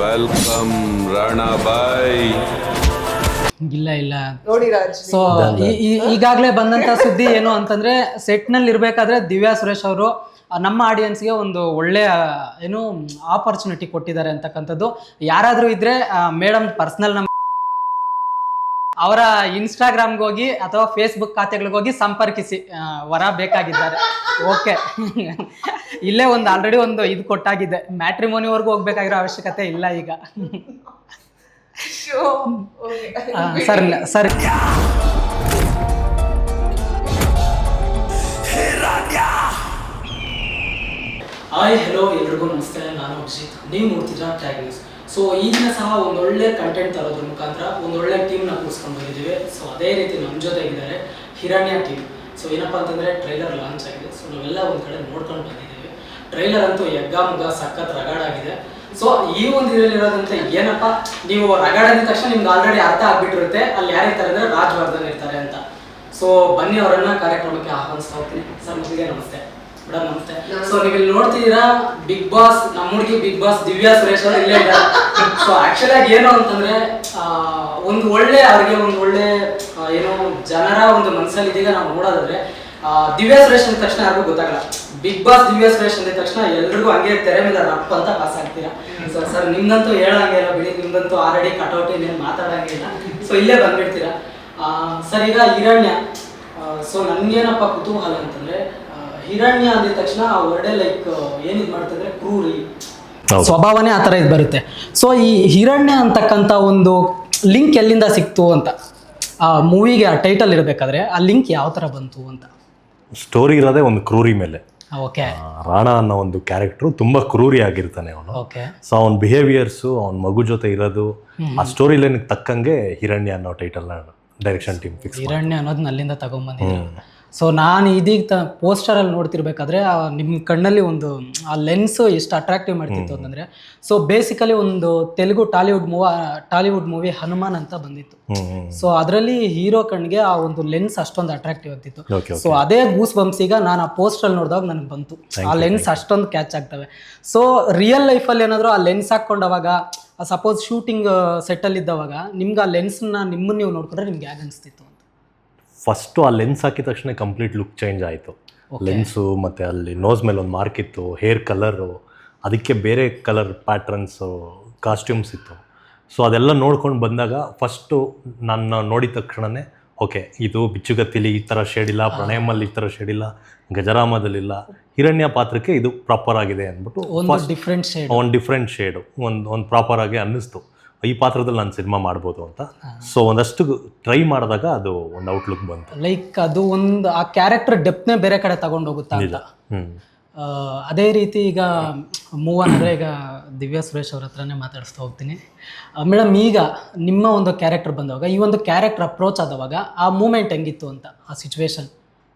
Welcome ರಾಣಾಬಾಯ್ ಇಲ್ಲ ಇಲ್ಲ. ನೋಡಿ ರಾಜ್ ಸೊ ಈಗಾಗಲೇ ಬಂದಂತ ಸುದ್ದಿ ಏನು ಅಂತಂದ್ರೆ ಸೆಟ್ನಲ್ಲಿ ಇರಬೇಕಾದ್ರೆ ದಿವ್ಯಾ ಸುರೇಶ್ ಅವರು ನಮ್ಮ ಆಡಿಯನ್ಸ್ಗೆ ಒಂದು ಒಳ್ಳೆಯ ಏನು ಆಪರ್ಚುನಿಟಿ ಕೊಟ್ಟಿದ್ದಾರೆ ಅಂತಕ್ಕಂಥದ್ದು. ಯಾರಾದರೂ ಇದ್ರೆ ಮೇಡಮ್ ಪರ್ಸನಲ್ ನಮ್ ಅವರ ಇನ್ಸ್ಟಾಗ್ರಾಮ್ಗೆ ಹೋಗಿ ಅಥವಾ ಫೇಸ್ಬುಕ್ ಖಾತೆಗಳಿಗೆ ಹೋಗಿ ಸಂಪರ್ಕಿಸಿ ವರ ಬೇಕಾಗಿದ್ದಾರೆ. ಓಕೆ. ಇಲ್ಲೇ ಒಂದು ಆಲ್ರೆಡಿ ಒಂದು ಇದು ಕೊಟ್ಟಾಗಿದೆ. ಮ್ಯಾಟ್ರಿಮೋನಿವರೆಗೂ ಹೋಗ್ಬೇಕಾಗಿರೋ ಅವಶ್ಯಕತೆ ಇಲ್ಲ ಈಗ. ಸರಿ ಸರ್. ಹಾಯ್ ಹಲೋ ಎಲ್ರಿಗೂ ನಮಸ್ತೆ. ನಾನು ಅಭಿಷೇಕ್ ನೀವು ನೋಡ್ತಿದ್ರ ಟ್ಯಾಗ್ ನ್ಯೂಸ್ ಸೊ ಈ ದಿನ ಸಹ ಒಂದೊಳ್ಳೆ ಕಂಟೆಂಟ್ ತರೋದ್ರ ಮುಖಾಂತರ ಒಂದೊಳ್ಳೆ ಟೀಮ್ನ ಕೂರಿಸ್ಕೊಂಡು ಬಂದಿದ್ದೀವಿ. ಸೊ ಅದೇ ರೀತಿ ನಮ್ಮ ಜೊತೆ ಇದ್ದಾರೆ ಹಿರಣ್ಯ ಟೀಮ್ ಸೊ ಏನಪ್ಪ ಅಂತಂದರೆ ಟ್ರೈಲರ್ ಲಾಂಚ್ ಆಗಿದೆ. ಸೊ ನಾವೆಲ್ಲ ಒಂದು ಕಡೆ ನೋಡ್ಕೊಂಡು ಬಂದಿದ್ದೀವಿ. ಟ್ರೈಲರ್ ಅಂತೂ ಯಗ್ಗ ಮುಗ ಸಖತ್ ರಗಡಾಗಿದೆ ಸೊ ಈ ಒಂದು ಇದರಲ್ಲಿರೋದಂತೆ ಏನಪ್ಪ? ನೀವು ರಗಡ ಅಂದ ತಕ್ಷಣ ನಿಮ್ಗೆ ಆಲ್ರೆಡಿ ಅರ್ಥ ಆಗ್ಬಿಟ್ಟಿರುತ್ತೆ. ಅಲ್ಲಿ ಯಾರಿರ್ತಾರೆ ಅಂದರೆ ರಾಜ್ವರ್ಧನ್ ಇರ್ತಾರೆ ಅಂತ. ಸೊ ಬನ್ನಿ ಅವರನ್ನ ಕಾರ್ಯಕ್ರಮಕ್ಕೆ ಆಹ್ವಾನಿಸ್ತಾ ಹೋಗ್ತೀನಿ. ಸರ್ ಮೊದಲಿಗೆ ನಮಸ್ತೆ. ಮೇಡಮ್ ನಮಸ್ತೆ ಸೊ ನೀವು ಇಲ್ಲಿ ನೋಡ್ತಿದ್ದೀರಾ ಬಿಗ್ ಬಾಸ್ ನಮ್ಮ ಹುಡುಗಿ ಬಿಗ್ ಬಾಸ್ ದಿವ್ಯಾ ಸುರೇಶ್ ಅವರು ಇಲ್ಲೇ ಇದ್ದಾರೆ. ಸೊ ಆಕ್ಚುಲಿ ಆಗಿ ಏನು ಅಂತಂದ್ರೆ ಒಂದು ಒಳ್ಳೆ ಅವ್ರಿಗೆ ಒಂದು ಒಳ್ಳೆ ಏನೋ ಜನರ ಒಂದು ಮನಸ್ಸಲ್ಲಿ ಇದೀಗ ನಾವು ನೋಡೋದಾದ್ರೆ ದಿವ್ಯಾ ಸುರೇಶ್ ಅಂದ ತಕ್ಷಣ ಯಾರಿಗೂ ಗೊತ್ತಾಗಲ್ಲ. ಬಿಗ್ ಬಾಸ್ ದಿವ್ಯಾ ಸುರೇಶ್ ಅಂದ ತಕ್ಷಣ ಎಲ್ರಿಗೂ ಹಂಗೆ ತೆರೆ ಮೇಲೆ ರಪ್ಪ ಅಂತ ಪಾಸ್ ಆಗ್ತೀರಾ. ಸೊ ಸರ್ ನಿಮ್ದಂತೂ ಹೇಳಂಗೆ ಇಲ್ಲ ಬಿಡಿ ನಿಮ್ದಂತೂ ಆಲ್ರೆಡಿ ಕಟೌಟ್ ಇನ್ನೇನು ಮಾತಾಡಂಗೆ ಇಲ್ಲ. ಸೊ ಇಲ್ಲೇ ಬಂದ್ಬಿಡ್ತೀರಾ. ಸರ್ ಈಗ ಹಿರಣ್ಯ ಸೊ ನನ್ಗೇನಪ್ಪ ಕುತೂಹಲ ಅಂತಂದ್ರೆ ಹಿರಣ್ಯ ಅಂದಿದ ತಕ್ಷಣ ಆ ವರ್ಡೇ ಲೈಕ್ ಏನಿದ್ ಮಾಡ್ತಂದ್ರೆ? ಕ್ರೂರಿ. ಸ್ವಭಾವನೇ ಆ ಥರ ಇದು ಬರುತ್ತೆ. ಸೊ ಈ ಹಿರಣ್ಯ ಅಂತಕ್ಕಂಥ ಒಂದು ಲಿಂಕ್ ಎಲ್ಲಿಂದ ಸಿಕ್ತು ಅಂತ ಆ ಮೂವಿಗೆ ಆ ಟೈಟಲ್ ಇರಬೇಕಾದ್ರೆ ಆ ಲಿಂಕ್ ಯಾವ ತರ ಬಂತು ಅಂತ. ಸ್ಟೋರಿ ಇರೋದೇ ಒಂದು ಕ್ರೂರಿ ಮೇಲೆ. ಓಕೆ ರಾಣ ಅನ್ನೋ ಒಂದು ಕ್ಯಾರೆಕ್ಟ್ರು ತುಂಬ ಕ್ರೂರಿ ಆಗಿರ್ತಾನೆ ಅವನು. ಓಕೆ ಸೊ ಅವನ ಬಿಹೇವಿಯರ್ಸು ಅವನ ಮಗು ಜೊತೆ ಇರೋದು ಆ ಸ್ಟೋರಿ ಲೈನ್ಗೆ ತಕ್ಕಂಗೆ ಹಿರಣ್ಯ ಅನ್ನೋ title direction team fix Hiranya ಅನ್ನೋದನ್ನ ಅಲ್ಲಿಂದ ತಗೊಂಬಂದಿದ್ದೀನಿ ಸೊ ನಾನು ಇದೀಗ ತ ಪೋಸ್ಟರಲ್ಲಿ ನೋಡ್ತಿರ್ಬೇಕಾದ್ರೆ ನಿಮ್ಮ ಕಣ್ಣಲ್ಲಿ ಒಂದು ಆ ಲೆನ್ಸು ಎಷ್ಟು ಅಟ್ರಾಕ್ಟಿವ್ ಮಾಡ್ತಿತ್ತು ಅಂತಂದರೆ ಸೊ ಬೇಸಿಕಲಿ ಒಂದು Telugu Tollywood movie Tollywood movie Hanuman ಅಂತ ಬಂದಿತ್ತು. ಸೊ ಅದರಲ್ಲಿ ಹೀರೋ ಕಣ್ಣಿಗೆ ಆ ಒಂದು ಲೆನ್ಸ್ ಅಷ್ಟೊಂದು ಅಟ್ರಾಕ್ಟಿವ್ ಆಗ್ತಿತ್ತು. ಸೊ ಅದೇ ಗೂಸ್ ಬಂಪ್ಸ್ ಈಗ ನಾನು ಆ ಪೋಸ್ಟಲ್ಲಿ ನೋಡಿದಾಗ ನನಗೆ ಬಂತು. ಆ ಲೆನ್ಸ್ ಅಷ್ಟೊಂದು ಕ್ಯಾಚ್ ಆಗ್ತವೆ. ಸೊ ರಿಯಲ್ ಲೈಫಲ್ಲಿ ಏನಾದರೂ ಆ ಲೆನ್ಸ್ ಹಾಕ್ಕೊಂಡವಾಗ ಸಪೋಸ್ ಶೂಟಿಂಗ್ ಸೆಟ್ಟಲ್ಲಿ ಇದ್ದವಾಗ ನಿಮ್ಗೆ ಆ ಲೆನ್ಸ್ನ ನಿಮ್ಮನ್ನು ನೀವು ನೋಡ್ಕೊಂಡ್ರೆ ನಿಮ್ಗೆ ಹೇಗೆ ಅನಿಸ್ತಿತ್ತು? ಫಸ್ಟು ಆ ಲೆನ್ಸ್ ಹಾಕಿದ ತಕ್ಷಣ ಕಂಪ್ಲೀಟ್ ಲುಕ್ ಚೇಂಜ್ ಆಯಿತು. ಲೆನ್ಸು ಮತ್ತು ಅಲ್ಲಿ ನೋಸ್ ಮೇಲೆ ಒಂದು ಮಾರ್ಕ್ ಇತ್ತು ಹೇರ್ ಕಲರು ಅದಕ್ಕೆ ಬೇರೆ ಕಲರ್ ಪ್ಯಾಟ್ರನ್ಸು ಕಾಸ್ಟ್ಯೂಮ್ಸ್ ಇತ್ತು. ಸೊ ಅದೆಲ್ಲ ನೋಡ್ಕೊಂಡು ಬಂದಾಗ ಫಸ್ಟು ನನ್ನ ನೋಡಿದ ತಕ್ಷಣವೇ ಓಕೆ ಇದು ಬಿಚ್ಚುಗತ್ತಿಲಿ ಈ ಥರ ಶೇಡ್ ಇಲ್ಲ ಪ್ರಣಯಮಲ್ಲಿ ಈ ಥರ ಶೇಡ್ ಇಲ್ಲ ಗಜರಾಮದಲ್ಲಿಲ್ಲ ಹಿರಣ್ಯ ಪಾತ್ರಕ್ಕೆ ಇದು ಪ್ರಾಪರ್ ಆಗಿದೆ ಅಂದ್ಬಿಟ್ಟು ಒಂದು ಡಿಫ್ರೆಂಟ್ ಶೇಡ್ ಒಂದು ಡಿಫ್ರೆಂಟ್ ಶೇಡು ಒಂದು ಒಂದು ಪ್ರಾಪರ್ ಆಗಿ ಅನ್ನಿಸ್ತು. ಈ ಪಾತ್ರದಲ್ಲಿ ನಾನು ಸಿನಿಮಾ ಮಾಡ್ಬೋದು ಅಂತ. ಸೊ ಒಂದಷ್ಟು ಟ್ರೈ ಮಾಡಿದಾಗ ಅದು ಒಂದು ಔಟ್ಲುಕ್ ಬಂತು. ಲೈಕ್ ಅದು ಒಂದು ಆ ಕ್ಯಾರೆಕ್ಟರ್ ಡೆಪ್ನೇ ಬೇರೆ ಕಡೆ ತಗೊಂಡೋಗುತ್ತಾ ಅಂತ. ಅದೇ ರೀತಿ ಈಗ ಮೂವ್ ಅಂದರೆ ಈಗ ದಿವ್ಯಾ ಸುರೇಶ್ ಅವ್ರ ಹತ್ರನೇ ಮಾತಾಡಿಸ್ತಾ ಹೋಗ್ತೀನಿ. ಮೇಡಮ್ ಈಗ ನಿಮ್ಮ ಒಂದು ಕ್ಯಾರೆಕ್ಟರ್ ಬಂದವಾಗ ಈ ಒಂದು ಕ್ಯಾರೆಕ್ಟರ್ ಅಪ್ರೋಚ್ ಆದವಾಗ ಆ ಮೂಮೆಂಟ್ ಹೆಂಗಿತ್ತು ಅಂತ ಆ ಸಿಚುವೇಶನ್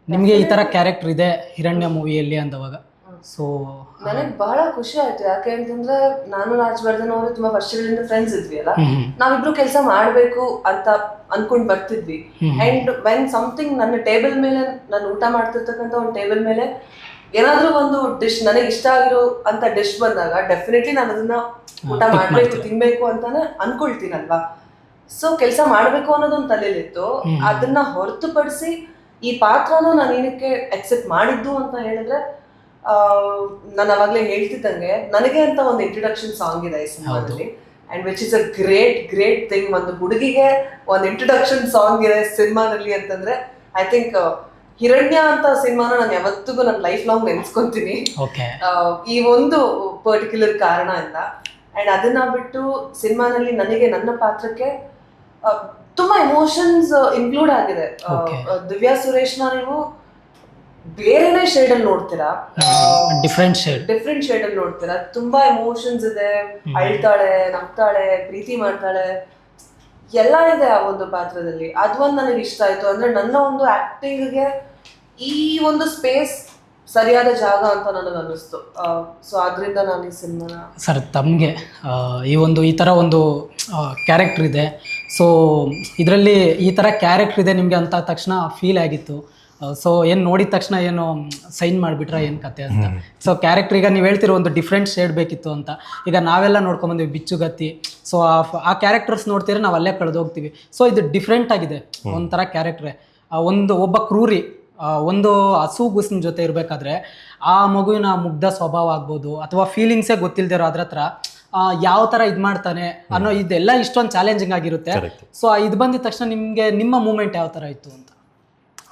ನಿಮಗೆ ಈ ಥರ ಕ್ಯಾರೆಕ್ಟರ್ ಇದೆ ಹಿರಣ್ಯ ಮೂವಿಯಲ್ಲಿ ಅಂದವಾಗ? ಸೊ ನನಗೆ ಬಹಳ ಖುಷಿ ಆಯ್ತು. ಯಾಕೆ ಅಂತಂದ್ರೆ ನಾನು ರಾಜವರ್ಧನ್ ಅವರು ತುಂಬಾ ವರ್ಷಗಳಿಂದ ಫ್ರೆಂಡ್ಸ್ ಇದ್ವಿ ಅಲ್ಲ? ನಾವಿಬ್ರು ಕೆಲಸ ಮಾಡ್ಬೇಕು ಅಂತ ಅನ್ಕೊಂಡ್ ಬರ್ತಿದ್ವಿ. ಅಂಡ್ ವೆನ್ ಸಮಥಿಂಗ್ ನನ್ನ ಟೇಬಲ್ ಮೇಲೆ ನಾನು ಊಟ ಮಾಡ್ತಿರ್ತಕ್ಕಂಥ ಒಂದು ಟೇಬಲ್ ಮೇಲೆ ಏನಾದ್ರೂ ಒಂದು ಡಿಶ್ ನನಗೆ ಇಷ್ಟ ಆಗಿರೋ ಅಂತ ಡಿಶ್ ಬಂದಾಗ ಡೆಫಿನೆಟ್ಲಿ ನಾನು ಅದನ್ನ ಊಟ ಮಾಡ್ಬೇಕು ತಿನ್ಬೇಕು ಅಂತಾನೆ ಅನ್ಕೊಳ್ತೀನಲ್ವಾ? ಸೊ ಕೆಲಸ ಮಾಡ್ಬೇಕು ಅನ್ನೋದೊಂದು ತಲೆಯಲ್ಲಿತ್ತು ಅದನ್ನ ಹೊರತುಪಡಿಸಿ ಈ ಪಾತ್ರನ ನಾನು ಏನಕ್ಕೆ ಅಕ್ಸೆಪ್ಟ್ ಮಾಡಿದ್ದು ಅಂತ ಹೇಳಿದ್ರೆ ನಾನು ಅವಾಗಲೇ ಹೇಳ್ತಿದ್ದಂಗೆ ನನಗೆ ಅಂತ ಒಂದು ಇಂಟ್ರೊಡಕ್ಷನ್ ಸಾಂಗ್ ಇದೆ ಈ ಸಿನಿಮಾದಲ್ಲಿ and which is a great great thing ಒಂದು ಹುಡುಗಿಗೆ ಒಂದು ಇಂಟ್ರೊಡಕ್ಷನ್ ಸಾಂಗ್ ಇದೆ ಸಿನಿಮಾದಲ್ಲಿ ಅಂತಂದ್ರೆ ಐ ಥಿಂಕ್ ಹಿರಣ್ಯ ಅಂತ ಸಿನಿಮಾನ ನಾನು ಯಾವತ್ತಿಗೂ ನನ್ನ ಲೈಫ್ ಲಾಂಗ್ ನೆನೆಸ್ಕೊಂತೀನಿ ಈ ಒಂದು ಪರ್ಟಿಕ್ಯುಲರ್ ಕಾರಣ ಅಂತ ಅಂಡ್ ಅದನ್ನ ಬಿಟ್ಟು ಸಿನಿಮಾನಲ್ಲಿ ನನಗೆ ನನ್ನ ಪಾತ್ರಕ್ಕೆ ತುಂಬಾ ಎಮೋಷನ್ಸ್ ಇನ್ಕ್ಲೂಡ್ ಆಗಿದೆ. ದಿವ್ಯಾ ಸುರೇಶ್ನ ನೀವು ಬೇರೆನೇ ಶೇಡ್ ಅಲ್ಲಿ ನೋಡ್ತೀರಾ? ಡಿಫ್ರೆಂಟ್ ಶೇಡ್ ಡಿಫ್ರೆಂಟ್ ಶೇಡ್ ಅಲ್ಲಿ ನೋಡ್ತೀರಾ? ತುಂಬಾ ಎಮೋಷನ್ಸ್ ಇದೆ ಅಳ್ತಾಳೆ ನಗ್ತಾಳೆ ಪ್ರೀತಿ ಮಾಡ್ತಾಳೆ. ಎಲ್ಲ ಇದೆ ಆ ಒಂದು ಪಾತ್ರದಲ್ಲಿ. ಅದೊಂದು ನನಗೆ ಇಷ್ಟ ಆಯ್ತು. ಅಂದ್ರೆ ನನ್ನ ಒಂದು ಆಕ್ಟಿಂಗ್ಗೆ ಈ ಒಂದು ಸ್ಪೇಸ್ ಸರಿಯಾದ ಜಾಗ ಅಂತ ನನಗೆ ಅನ್ನಿಸ್ತು. ಸೊ ಅದರಿಂದ ನಾನು ಈ ಸಿನಿಮಾನ ಸರ್ ತಮಗೆ ಈ ಒಂದು ಈ ಥರ ಒಂದು ಕ್ಯಾರೆಕ್ಟರ್ ಇದೆ. ಸೊ ಇದರಲ್ಲಿ ಈ ಥರ ಕ್ಯಾರೆಕ್ಟ್ರ್ ಇದೆ ನಿಮಗೆ ಅಂತ ತಕ್ಷಣ ಫೀಲ್ ಆಗಿತ್ತು. ಸೊ ಏನು ನೋಡಿದ ತಕ್ಷಣ ಏನು ಸೈನ್ ಮಾಡಿಬಿಟ್ರೆ ಏನು ಕತೆ ಅಂತ. ಸೊ ಕ್ಯಾರೆಕ್ಟರ್ ಈಗ ನೀವು ಹೇಳ್ತಿರೋ ಒಂದು ಡಿಫ್ರೆಂಟ್ ಶೇಡ್ ಬೇಕಿತ್ತು ಅಂತ. ಈಗ ನಾವೆಲ್ಲ ನೋಡ್ಕೊಂಬಂದ್ವಿ ಬಿಚ್ಚುಗತ್ತಿ. ಸೊ ಆ ಕ್ಯಾರೆಕ್ಟರ್ಸ್ ನೋಡ್ತೀರಿ ನಾವು ಅಲ್ಲೇ ಕಳೆದೋಗ್ತೀವಿ. ಸೊ ಇದು ಡಿಫ್ರೆಂಟ್ ಆಗಿದೆ. ಒಂಥರ ಕ್ಯಾರೆಕ್ಟ್ರೆ ಒಂದು ಒಬ್ಬ ಕ್ರೂರಿ ಒಂದು ಹಸು ಗುಸಿನ ಜೊತೆ ಇರಬೇಕಾದ್ರೆ ಆ ಮಗುವಿನ ಮುಗ್ಧ ಸ್ವಭಾವ ಆಗ್ಬೋದು ಅಥವಾ ಫೀಲಿಂಗ್ಸೇ ಗೊತ್ತಿಲ್ದಿರೋ ಅದ್ರ ಹತ್ರ ಯಾವ ಥರ ಇದು ಮಾಡ್ತಾನೆ ಅನ್ನೋ ಇದೆಲ್ಲ ಇಷ್ಟೊಂದು ಚಾಲೆಂಜಿಂಗ್ ಆಗಿರುತ್ತೆ. ಸೊ ಇದು ಬಂದಿದ ತಕ್ಷಣ ನಿಮಗೆ ನಿಮ್ಮ ಮೂಮೆಂಟ್ ಯಾವ ಥರ ಇತ್ತು ಅಂತ?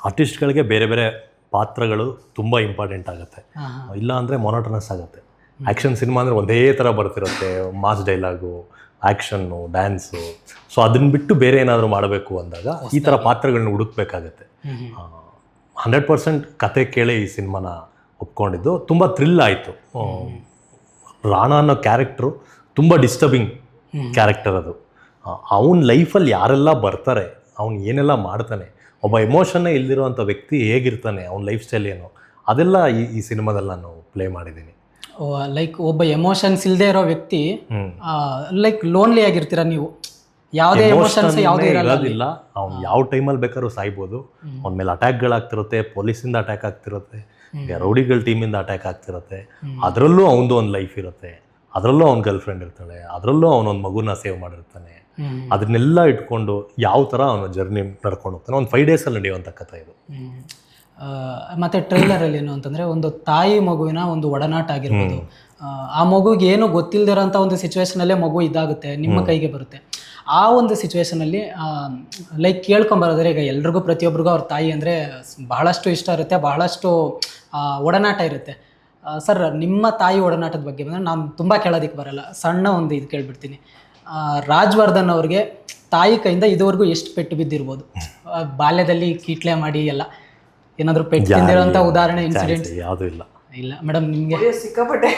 ಆರ್ಟಿಸ್ಟ್ಗಳಿಗೆ ಬೇರೆ ಬೇರೆ ಪಾತ್ರಗಳು ತುಂಬ ಇಂಪಾರ್ಟೆಂಟ್ ಆಗುತ್ತೆ. ಇಲ್ಲ ಅಂದರೆ ಮೊನೋಟನಸ್ ಆಗುತ್ತೆ. ಆ್ಯಕ್ಷನ್ ಸಿನಿಮಾ ಅಂದರೆ ಒಂದೇ ಥರ ಬರ್ತಿರುತ್ತೆ mass dialogue action dance so ಅದನ್ನು ಬಿಟ್ಟು ಬೇರೆ ಏನಾದರೂ ಮಾಡಬೇಕು ಅಂದಾಗ ಈ ಥರ ಪಾತ್ರಗಳನ್ನ ಹುಡುಕ್ಬೇಕಾಗತ್ತೆ. ಹಂಡ್ರೆಡ್ ಪರ್ಸೆಂಟ್ ಕತೆ ಕೇಳಿ ಈ ಸಿನಿಮಾನ ಒಪ್ಕೊಂಡಿದ್ದು. ತುಂಬ ಥ್ರಿಲ್ ಆಯಿತು. ರಾಣಾ ಅನ್ನೋ ಕ್ಯಾರೆಕ್ಟ್ರು ತುಂಬ ಡಿಸ್ಟರ್ಬಿಂಗ್ ಕ್ಯಾರೆಕ್ಟರ್ ಅದು. ಅವನ ಲೈಫಲ್ಲಿ ಯಾರೆಲ್ಲ ಬರ್ತಾರೆ ಅವ್ನು ಏನೆಲ್ಲ ಮಾಡ್ತಾನೆ ಒಬ್ಬ ಎಮೋಷನ್ನೇ ಇಲ್ದಿರುವಂಥ ವ್ಯಕ್ತಿ ಹೇಗಿರ್ತಾನೆ ಅವ್ನ ಲೈಫ್ ಸ್ಟೈಲ್ ಏನು? ಅದೆಲ್ಲ ಈ ಈ ಸಿನಿಮಾದಲ್ಲಿ ನಾನು ಪ್ಲೇ ಮಾಡಿದ್ದೀನಿ. ಲೈಕ್ ಒಬ್ಬ ಎಮೋಷನ್ಸ್ ಇಲ್ಲದೆ ಇರೋ ವ್ಯಕ್ತಿ ಲೈಕ್ ಲೋನ್ಲಿ ಆಗಿರ್ತೀರ ನೀವು? ಯಾವುದೇ ಎಮೋಷನ್ಸ್ ಯಾವುದೇ. ಇರೋದಿಲ್ಲ. ಅವ್ನು ಯಾವ ಟೈಮಲ್ಲಿ ಬೇಕಾದ್ರೂ ಸಾಯ್ಬೋದು. ಅವನ ಮೇಲೆ ಅಟ್ಯಾಕ್ಗಳಾಗ್ತಿರುತ್ತೆ ಪೊಲೀಸಿಂದ ಅಟ್ಯಾಕ್ ಆಗ್ತಿರುತ್ತೆ ರೌಡಿಗಳ ಟೀಮಿಂದ ಅಟ್ಯಾಕ್ ಆಗ್ತಿರುತ್ತೆ. ಅದರಲ್ಲೂ ಅವನದು ಒಂದು ಲೈಫ್ ಇರುತ್ತೆ. ಅದರಲ್ಲೂ ಅವ್ನ ಗರ್ಲ್ ಫ್ರೆಂಡ್ ಇರ್ತಾಳೆ. ಅದರಲ್ಲೂ ಅವನೊಂದು ಮಗುನ ಸೇವ್ ಮಾಡಿರ್ತಾನೆ. ಅದನ್ನೆಲ್ಲ ಇಟ್ಕೊಂಡು ಯಾವ ಥರ ಅವನು ಜರ್ನಿ ನಡ್ಕೊಂಡು ಹೋಗ್ತಾನೆ ಒಂದು ಫೈವ್ ಡೇಸಲ್ಲಿ ನಡೆಯುವಂಥ ಕಥೆ ಇದು. ಮತ್ತು ಟ್ರೈಲರಲ್ಲಿ ಏನು ಅಂತಂದ್ರೆ ಒಂದು ತಾಯಿ ಮಗುವಿನ ಒಂದು ಒಡನಾಟ ಆಗಿರ್ಬೋದು. ಆ, ಮಗುಗೆ ಏನು ಗೊತ್ತಿಲ್ದಿರೋಂಥ ಒಂದು ಸಿಚುವೇಶನಲ್ಲೇ ಮಗು ಇದಾಗುತ್ತೆ ನಿಮ್ಮ ಕೈಗೆ ಬರುತ್ತೆ. ಆ ಒಂದು ಸಿಚುವೇಶನಲ್ಲಿ ಲೈಕ್ ಕೇಳ್ಕೊಂಬರೋದ್ರೆ ಈಗ ಎಲ್ರಿಗೂ ಪ್ರತಿಯೊಬ್ಬರಿಗೂ ಅವ್ರ ತಾಯಿ ಅಂದರೆ ಬಹಳಷ್ಟು ಇಷ್ಟ ಇರುತ್ತೆ ಬಹಳಷ್ಟು ಒಡನಾಟ ಇರುತ್ತೆ. ಸರ್ ನಿಮ್ಮ ತಾಯಿ ಒಡನಾಟದ ಬಗ್ಗೆ ಬಂದರೆ ನಾನು ತುಂಬ ಕೇಳೋದಕ್ಕೆ ಬರಲ್ಲ. ಸಣ್ಣ ಒಂದು ಇದು ಕೇಳಿಬಿಡ್ತೀನಿ. ರಾಜ್ವರ್ಧನ್ ಅವ್ರಿಗೆ ತಾಯಿ ಕೈಯಿಂದ ಇದುವರೆಗೂ ಎಷ್ಟು ಪೆಟ್ಟು ಬಿದ್ದಿರ್ಬೋದು. ಬಾಲ್ಯದಲ್ಲಿ ಕೀಟ್ಲೆ ಮಾಡಿ ಎಲ್ಲ. ಏನಾದರೂ ಪೆಟ್ಟು ತಿಂದಿರೋಂಥ ಉದಾಹರಣೆ ಇನ್ಸಿಡೆಂಟ್ ಯಾವುದೂ ಇಲ್ಲ. ಇಲ್ಲ. ಮೇಡಮ್ ನಿಮಗೆ ಸಿಕ್ಕಾಪಟ್ಟೆ.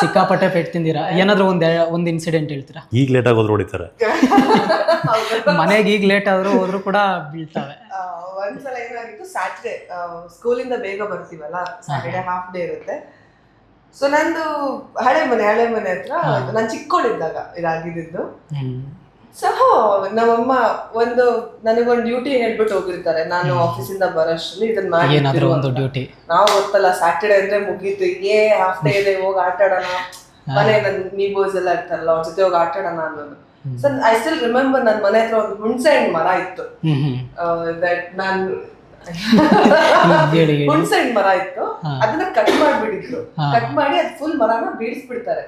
ಸಿಕ್ಕಾಪಟ್ಟೆ ಪೆಟ್ಟು ತಿಂದಿರಾ? ಏನಾದರೂ ಒಂದು ಒಂದು ಇನ್ಸಿಡೆಂಟ್ ಹೇಳ್ತೀರಾ? ಈಗ ಲೇಟಾಗಿ ಆಗೋದ್ರು ಹೊಡಿತಾರೆ. ಮನೆಗೆ ಈಗ ಲೇಟ್ ಆದರೂ ಹೋದ್ರು ಕೂಡ ಬೀಳ್ತಾವೆ. ಒಂದ್ಸಲ ಏನಾಗಿತ್ತು ಸ್ಯಾಟರ್ಡೆ ಸ್ಕೂಲಿಂದ ಬೇಗ ಬರ್ತೀವಲ್ಲ? ಸ್ಯಾಟರ್ಡೆ ಹಾಫ್ ಡೇ ಇರುತ್ತೆ. ಸೊ ನಂದು ಹಳೆ ಮನೆ ಹಳೆ ಮನೆ ಹತ್ರ ನಾನು ಚಿಕ್ಕವಳಿದ್ದಾಗ ಇದಾಗಿದ್ದು. ಸೊ ನಮ್ಮಮ್ಮ ಒಂದು ನನಗೊಂದು ಡ್ಯೂಟಿ ಹೇಳ್ಬಿಟ್ಟು ಹೋಗಿರ್ತಾರೆ. ನಾನು ಆಫೀಸಿಂದ ಬರೋಷ್ಟರಲ್ಲಿ ಇದನ್ನ ಮಾಡಿ ಒಂದು ಡ್ಯೂಟಿ ನಾವು ಗೊತ್ತಲ್ಲ ಸ್ಯಾಟರ್ಡೆ ಅಂದ್ರೆ ಮುಗೀತು. ಏ ಹಾಫ್ ಡೇ ಇದೆ ಹೋಗಿ ಆಟ ಆಡೋಣ. ಮನೆ ನನ್ ನೀಬೋಸ್ ಎಲ್ಲ ಇರ್ತಾರಲ್ಲ ಅವ್ರ ಜೊತೆ ಹೋಗಿ ಆಟ ಆಡೋಣ ಅನ್ನೋದು. ಸೊ ಐ ಸ್ಟಿಲ್ ರಿಮೆಂಬರ್ ನನ್ನ ಮನೆ ಹತ್ರ ಒಂದು ಹುಣ್ಸೆ ಹಣ್ಣು ಮರ ಇತ್ತು. ದಟ್ ನಾನು ಹೇಳಿ ಹೇಳಿ ಹುಣ್ಸೆ ಹಣ್ಣು ಮರ ಇತ್ತು. ಅದನ್ನ ಕಟ್ ಮಾಡ್ಬಿಟ್ಟಿದ್ರು. ಕಟ್ ಮಾಡಿ ಅದ್ ಫುಲ್ ಮರನ ಬೀಳಿಸ್ಬಿಡ್ತಾರೆ.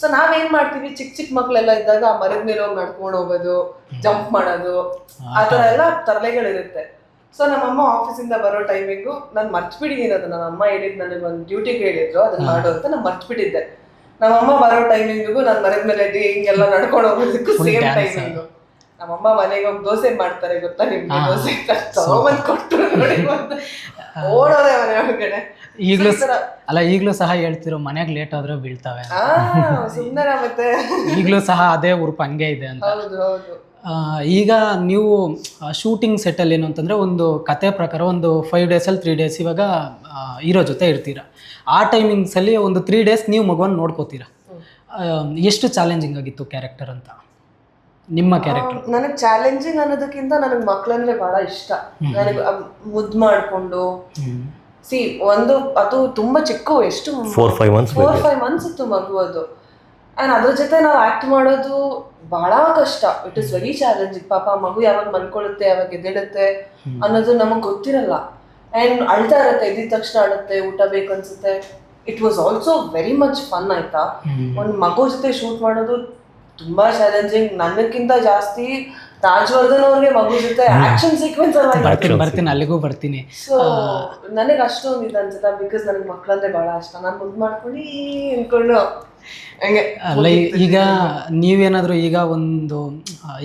ಸೊ ನಾವೇನ್ ಮಾಡ್ತೀವಿ? ಚಿಕ್ಕ ಚಿಕ್ಕ ಮಕ್ಳೆಲ್ಲ ಇದ್ದಾಗ ಆ ಮರದ ಮೇಲೆ ಹೋಗಿ ನಡ್ಕೊಂಡು ಹೋಗೋದು ಜಂಪ್ ಮಾಡೋದು ಆ ತರ ಎಲ್ಲ ತರಲೆಗಳಿರುತ್ತೆ. ಸೊ ನಮ್ಮಮ್ಮ ಆಫೀಸಿಂದ ಬರೋ ಟೈಮಿಗೂ ನಾನು ಮರ್ತ್ಬಿಟ್ಟಿದ್ದೀನಿ ಅದು ನನ್ನ ಅಮ್ಮ ಹೇಳಿದ್ ನನಗೆ ಒಂದು ಡ್ಯೂಟಿಗೆ ಹೇಳಿದ್ರು ಅದನ್ನ ಮಾಡೋ ಅಂತ ನಾನು ಮರ್ಚ್ಬಿಟ್ಟಿದ್ದೆ. ನಮ್ಮಮ್ಮ ಬರೋ ಟೈಮಿಂಗಿಗೂ ನಾನು ಮರದ ಮೇಲೆ ಹಿಂಗೆಲ್ಲ ನಡ್ಕೊಂಡು ಹೋಗೋದಕ್ಕೂ ಸೇಮ್ ಟೈಮಿಂಗು ನಮ್ಮಮ್ಮ ಮನೆಗೆ ಹೋಗಿ ದೋಸೆ ಮಾಡ್ತಾರೆ ಗೊತ್ತಾ ನಿಮ್ಗೆ? ದೋಸೆ ತಗೊಂಬಂದ್ ಕೊಟ್ಟರು ನೋಡಿ ಓಡೋದೆ ಮನೆ ಒಳಗಡೆ. ಈಗಲೂ ಅಲ್ಲ ಈಗಲೂ ಸಹ ಹೇಳ್ತಿರೋ ಮನೆಗೆ ಲೇಟ್ ಆದ್ರೆ ಬೀಳ್ತವೆ. ಸುಂದರ ಮತ್ತೆ. ಈಗಲೂ ಸಹ ಅದೇ ಉರುಪು ಹಂಗೆ ಇದೆ ಅಂತ. ಹೌದು ಹೌದು. ಈಗ ನೀವು ಶೂಟಿಂಗ್ ಸೆಟ್ಟಲ್ಲಿ ಏನು ಅಂತಂದರೆ ಒಂದು ಕತೆ ಪ್ರಕಾರ ಒಂದು ಫೈವ್ ಡೇಸಲ್ಲಿ ತ್ರೀ ಡೇಸ್ ಇವಾಗ ಇರೋ ಜೊತೆ ಇರ್ತೀರ. ಆ ಟೈಮಿಂಗ್ಸಲ್ಲಿ ಒಂದು ತ್ರೀ ಡೇಸ್ ನೀವು ಮಗುವನ್ನು ನೋಡ್ಕೋತೀರ. ಎಷ್ಟು ಚಾಲೆಂಜಿಂಗ್ ಆಗಿತ್ತು ಕ್ಯಾರೆಕ್ಟರ್ ಅಂತ? ನಿಮ್ಮ ಕ್ಯಾರೆಕ್ಟರ್ ನನಗೆ ಚಾಲೆಂಜಿಂಗ್ ಅನ್ನೋದಕ್ಕಿಂತ ನನಗೆ ಮಕ್ಕಳಂದ್ರೆ ಬಹಳ ಇಷ್ಟ. ನನಗೆ ಮುದ್ದು ಮಾಡ್ಕೊಂಡು. ಸಿ ಒಂದು ಅದು ತುಂಬಾ ಚಿಕ್ಕ ಎಷ್ಟು four five months four five months ಇತ್ತು ಮಗು ಅದು. ಆ್ಯಂಡ್ ಅದ್ರ ಜೊತೆ ನಾವು ಆಕ್ಟ್ ಮಾಡೋದು ಬಹಳ ಕಷ್ಟ. ಇಟ್ ಇಸ್ ವೆರಿ ಚಾಲೆಂಜಿಂಗ್ ಪಾಪ ಮಗು ಯಾವಾಗ ಮನ್ಕೊಳ್ಳುತ್ತೆ ಯಾವಾಗ ಎದ್ದೇಳುತ್ತೆ ಅನ್ನೋದು ನಮಗೆ ಗೊತ್ತಿರಲ್ಲ. ಆ್ಯಂಡ್ ಅಳ್ತಾ ಇರುತ್ತೆ ಎದ್ದಿದ ತಕ್ಷಣ ಅಳುತ್ತೆ ಊಟ ಬೇಕನ್ಸುತ್ತೆ it was also very much fun ಆಯ್ತಾ? ಒಂದು ಮಗು ಜೊತೆ ಶೂಟ್ ಮಾಡೋದು ತುಂಬಾ ಚಾಲೆಂಜಿಂಗ್ ನನಕ್ಕಿಂತ ಜಾಸ್ತಿ ರಾಜವರ್ಧನ್ ಅವ್ರಿಗೆ ಮಗು ಜೊತೆ ಆಕ್ಷನ್ ಸೀಕ್ವೆನ್ಸ್ ಬರ್ತೀನಿ ಬರ್ತೀನಿ ಅಲ್ಲಿಗೂ ಬರ್ತೀನಿ. ಸೊ ನನಗೆ ಅಷ್ಟೊಂದು ಇದು ಅನ್ಸುತ್ತೆ ಬಿಕಾಸ್ ನನಗೆ ಮಕ್ಕಳಂದ್ರೆ ಬಹಳ ಇಷ್ಟ. ನಾನು ಮುದ್ದು ಮಾಡ್ಕೊಂಡು ಅನ್ಕೊಂಡು ಹಂಗೆ ಅಲ್ಲ ಈಗ ನೀವೇನಾದರೂ ಈಗ ಒಂದು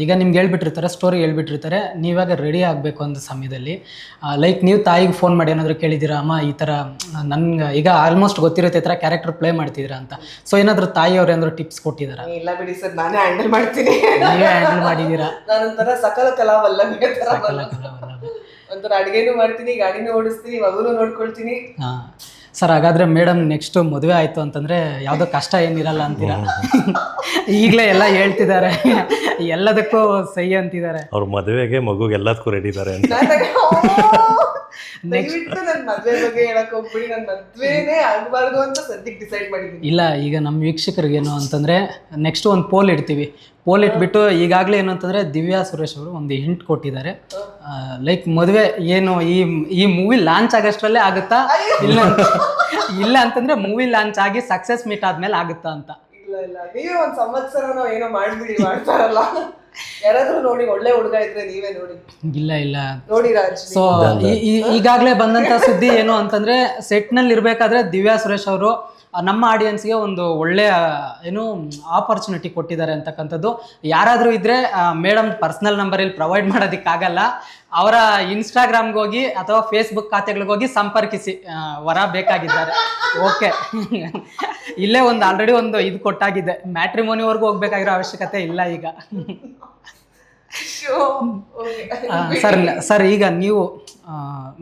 ಈಗ ನಿಮ್ಗೆ ಹೇಳ್ಬಿಟ್ಟಿರ್ತಾರೆ ಸ್ಟೋರಿ ಹೇಳ್ಬಿಟ್ಟಿರ್ತಾರೆ ನೀವಾಗ ರೆಡಿ ಆಗಬೇಕು ಅಂದ ಸಮಯದಲ್ಲಿ ಲೈಕ್ ನೀವು ತಾಯಿಗೆ ಫೋನ್ ಮಾಡಿ ಏನಾದರೂ ಕೇಳಿದ್ದೀರಾ ಅಮ್ಮ ಈ ಥರ ನನ್ಗೆ ಈಗ ಆಲ್ಮೋಸ್ಟ್ ಗೊತ್ತಿರುತ್ತೆ ಈ ಥರ ಕ್ಯಾರೆಕ್ಟರ್ ಪ್ಲೇ ಮಾಡ್ತಿದ್ದೀರಾ ಅಂತ. ಸೊ ಏನಾದರೂ ತಾಯಿಯವ್ರು ಏನಾದರೂ ಟಿಪ್ಸ್ ಕೊಟ್ಟಿದ್ದಾರ? ಇಲ್ಲ ಬಿಡಿ ಸರ್ ನಾನೇ ಹ್ಯಾಂಡಲ್ ಮಾಡ್ತೀನಿ. ನೀವೇ ಹ್ಯಾಂಡಲ್ ಮಾಡಿದ್ದೀರಾ? ನಾನೊಂಥರ ಸಕಲ ಕಲಾವಲ್ಲ. ಒಂಥರ ಅಡುಗೆನೂ ಮಾಡ್ತೀನಿ ಗಾಡಿನೂ ಓಡಿಸ್ತೀನಿ ಮಗುನು ನೋಡ್ಕೊಳ್ತೀನಿ. ಹಾಂ. ಸರ್ ಹಾಗಾದ್ರೆ ಮೇಡಮ್ ನೆಕ್ಸ್ಟ್ ಮದುವೆ ಆಯ್ತು ಅಂತಂದ್ರೆ ಯಾವ್ದೋ ಕಷ್ಟ ಏನಿರಲ್ಲ ಅಂತೀರಾ? ಈಗಲೇ ಎಲ್ಲ ಹೇಳ್ತಿದ್ದಾರೆ. ಎಲ್ಲದಕ್ಕೂ ಸಹಿ ಅಂತಿದ್ದಾರೆ. ಅವ್ರ ಮದುವೆಗೆ ಮಗುಗೆ ಎಲ್ಲದಕ್ಕೂ ರೆಡಿ ಇದ್ದಾರೆ ಅಂತ. ದಯವಿಟ್ಟು ನನ್ ಮದ್ವೆ ಬಗ್ಗೆ ಹೇಳಕ್ ಹೋಗ್ಬಿಡಿ. ನನ್ ಮದ್ವೆನೇ ಆಗ್ಬಾರ್ದು ಅಂತ ಸದ್ಯಕ್ಕೆ ಡಿಸೈಡ್ ಮಾಡಿದೀನಿ ಇಲ್ಲ ಈಗ ನಮ್ಮ ವೀಕ್ಷಕರಿಗೆ ಏನು ಅಂತಂದರೆ ನೆಕ್ಸ್ಟ್ ಒಂದು ಪೋಲ್ ಇಡ್ತೀವಿ. ಪೋಲ್ ಇಟ್ಬಿಟ್ಟು ಈಗಾಗಲೇ ಏನು ಅಂತಂದರೆ ದಿವ್ಯಾ ಸುರೇಶ್ ಅವರು ಒಂದು ಹಿಂಟ್ ಕೊಟ್ಟಿದ್ದಾರೆ. ಲೈಕ್ ಮದುವೆ ಏನು ಈ ಈ ಮೂವಿ ಲಾಂಚ್ ಆಗೋಷ್ಟರಲ್ಲೇ ಆಗುತ್ತಾ? ಇಲ್ಲ ಇಲ್ಲ ಅಂತಂದರೆ ಮೂವಿ ಲಾಂಚ್ ಆಗಿ ಸಕ್ಸಸ್ ಮೀಟ್ ಆದ್ಮೇಲೆ ಆಗುತ್ತಾ ಅಂತ. ಇಲ್ಲ ಇಲ್ಲ. ನೀವು ಒಂದು ಸಂವತ್ಸರ ಏನೋ ಮಾಡ್ಬಿಡಿ ಮಾಡ್ತಾರಲ್ಲ. ಯಾರಾದ್ರೂ ನೋಡಿ ಒಳ್ಳೆ ಹುಡುಗ ಇದ್ರೆ ನೀವೇ ನೋಡಿ. ಇಲ್ಲ ಇಲ್ಲ. ನೋಡಿ ರಾಜ್ ಸೊ ಈಗಾಗಲೇ ಬಂದಂತ ಸುದ್ದಿ ಏನು ಅಂತಂದ್ರೆ ಸೆಟ್ನಲ್ಲಿ ಇರ್ಬೇಕಾದ್ರೆ ದಿವ್ಯಾ ಸುರೇಶ್ ಅವರು ನಮ್ಮ ನಮ್ಮ ಆಡಿಯನ್ಸ್ಗೆ ಒಂದು ಒಳ್ಳೆಯ ಏನು ಆಪರ್ಚುನಿಟಿ ಕೊಟ್ಟಿದ್ದಾರೆ ಅಂತಕ್ಕಂಥದ್ದು. ಯಾರಾದರೂ ಇದ್ರೆ ಮೇಡಮ್ ಪರ್ಸನಲ್ ನಂಬರ್ ಇಲ್ಲಿ ಪ್ರೊವೈಡ್ ಮಾಡೋದಕ್ಕಾಗಲ್ಲ. ಅವರ ಇನ್ಸ್ಟಾಗ್ರಾಮ್ಗೆ ಹೋಗಿ ಅಥವಾ ಫೇಸ್ಬುಕ್ ಖಾತೆಗಳಿಗೆ ಹೋಗಿ ಸಂಪರ್ಕಿಸಿ. ವರ ಬೇಕಾಗಿದ್ದಾರೆ. ಓಕೆ ಇಲ್ಲೇ ಒಂದು ಆಲ್ರೆಡಿ ಒಂದು ಇದು ಕೊಟ್ಟಾಗಿದೆ. ಮ್ಯಾಟ್ರಿಮೋನಿವರೆಗೂ ಹೋಗ್ಬೇಕಾಗಿರೋ ಅವಶ್ಯಕತೆ ಇಲ್ಲ ಈಗ. ಸರ್ ಸರ್ ಈಗ ನೀವು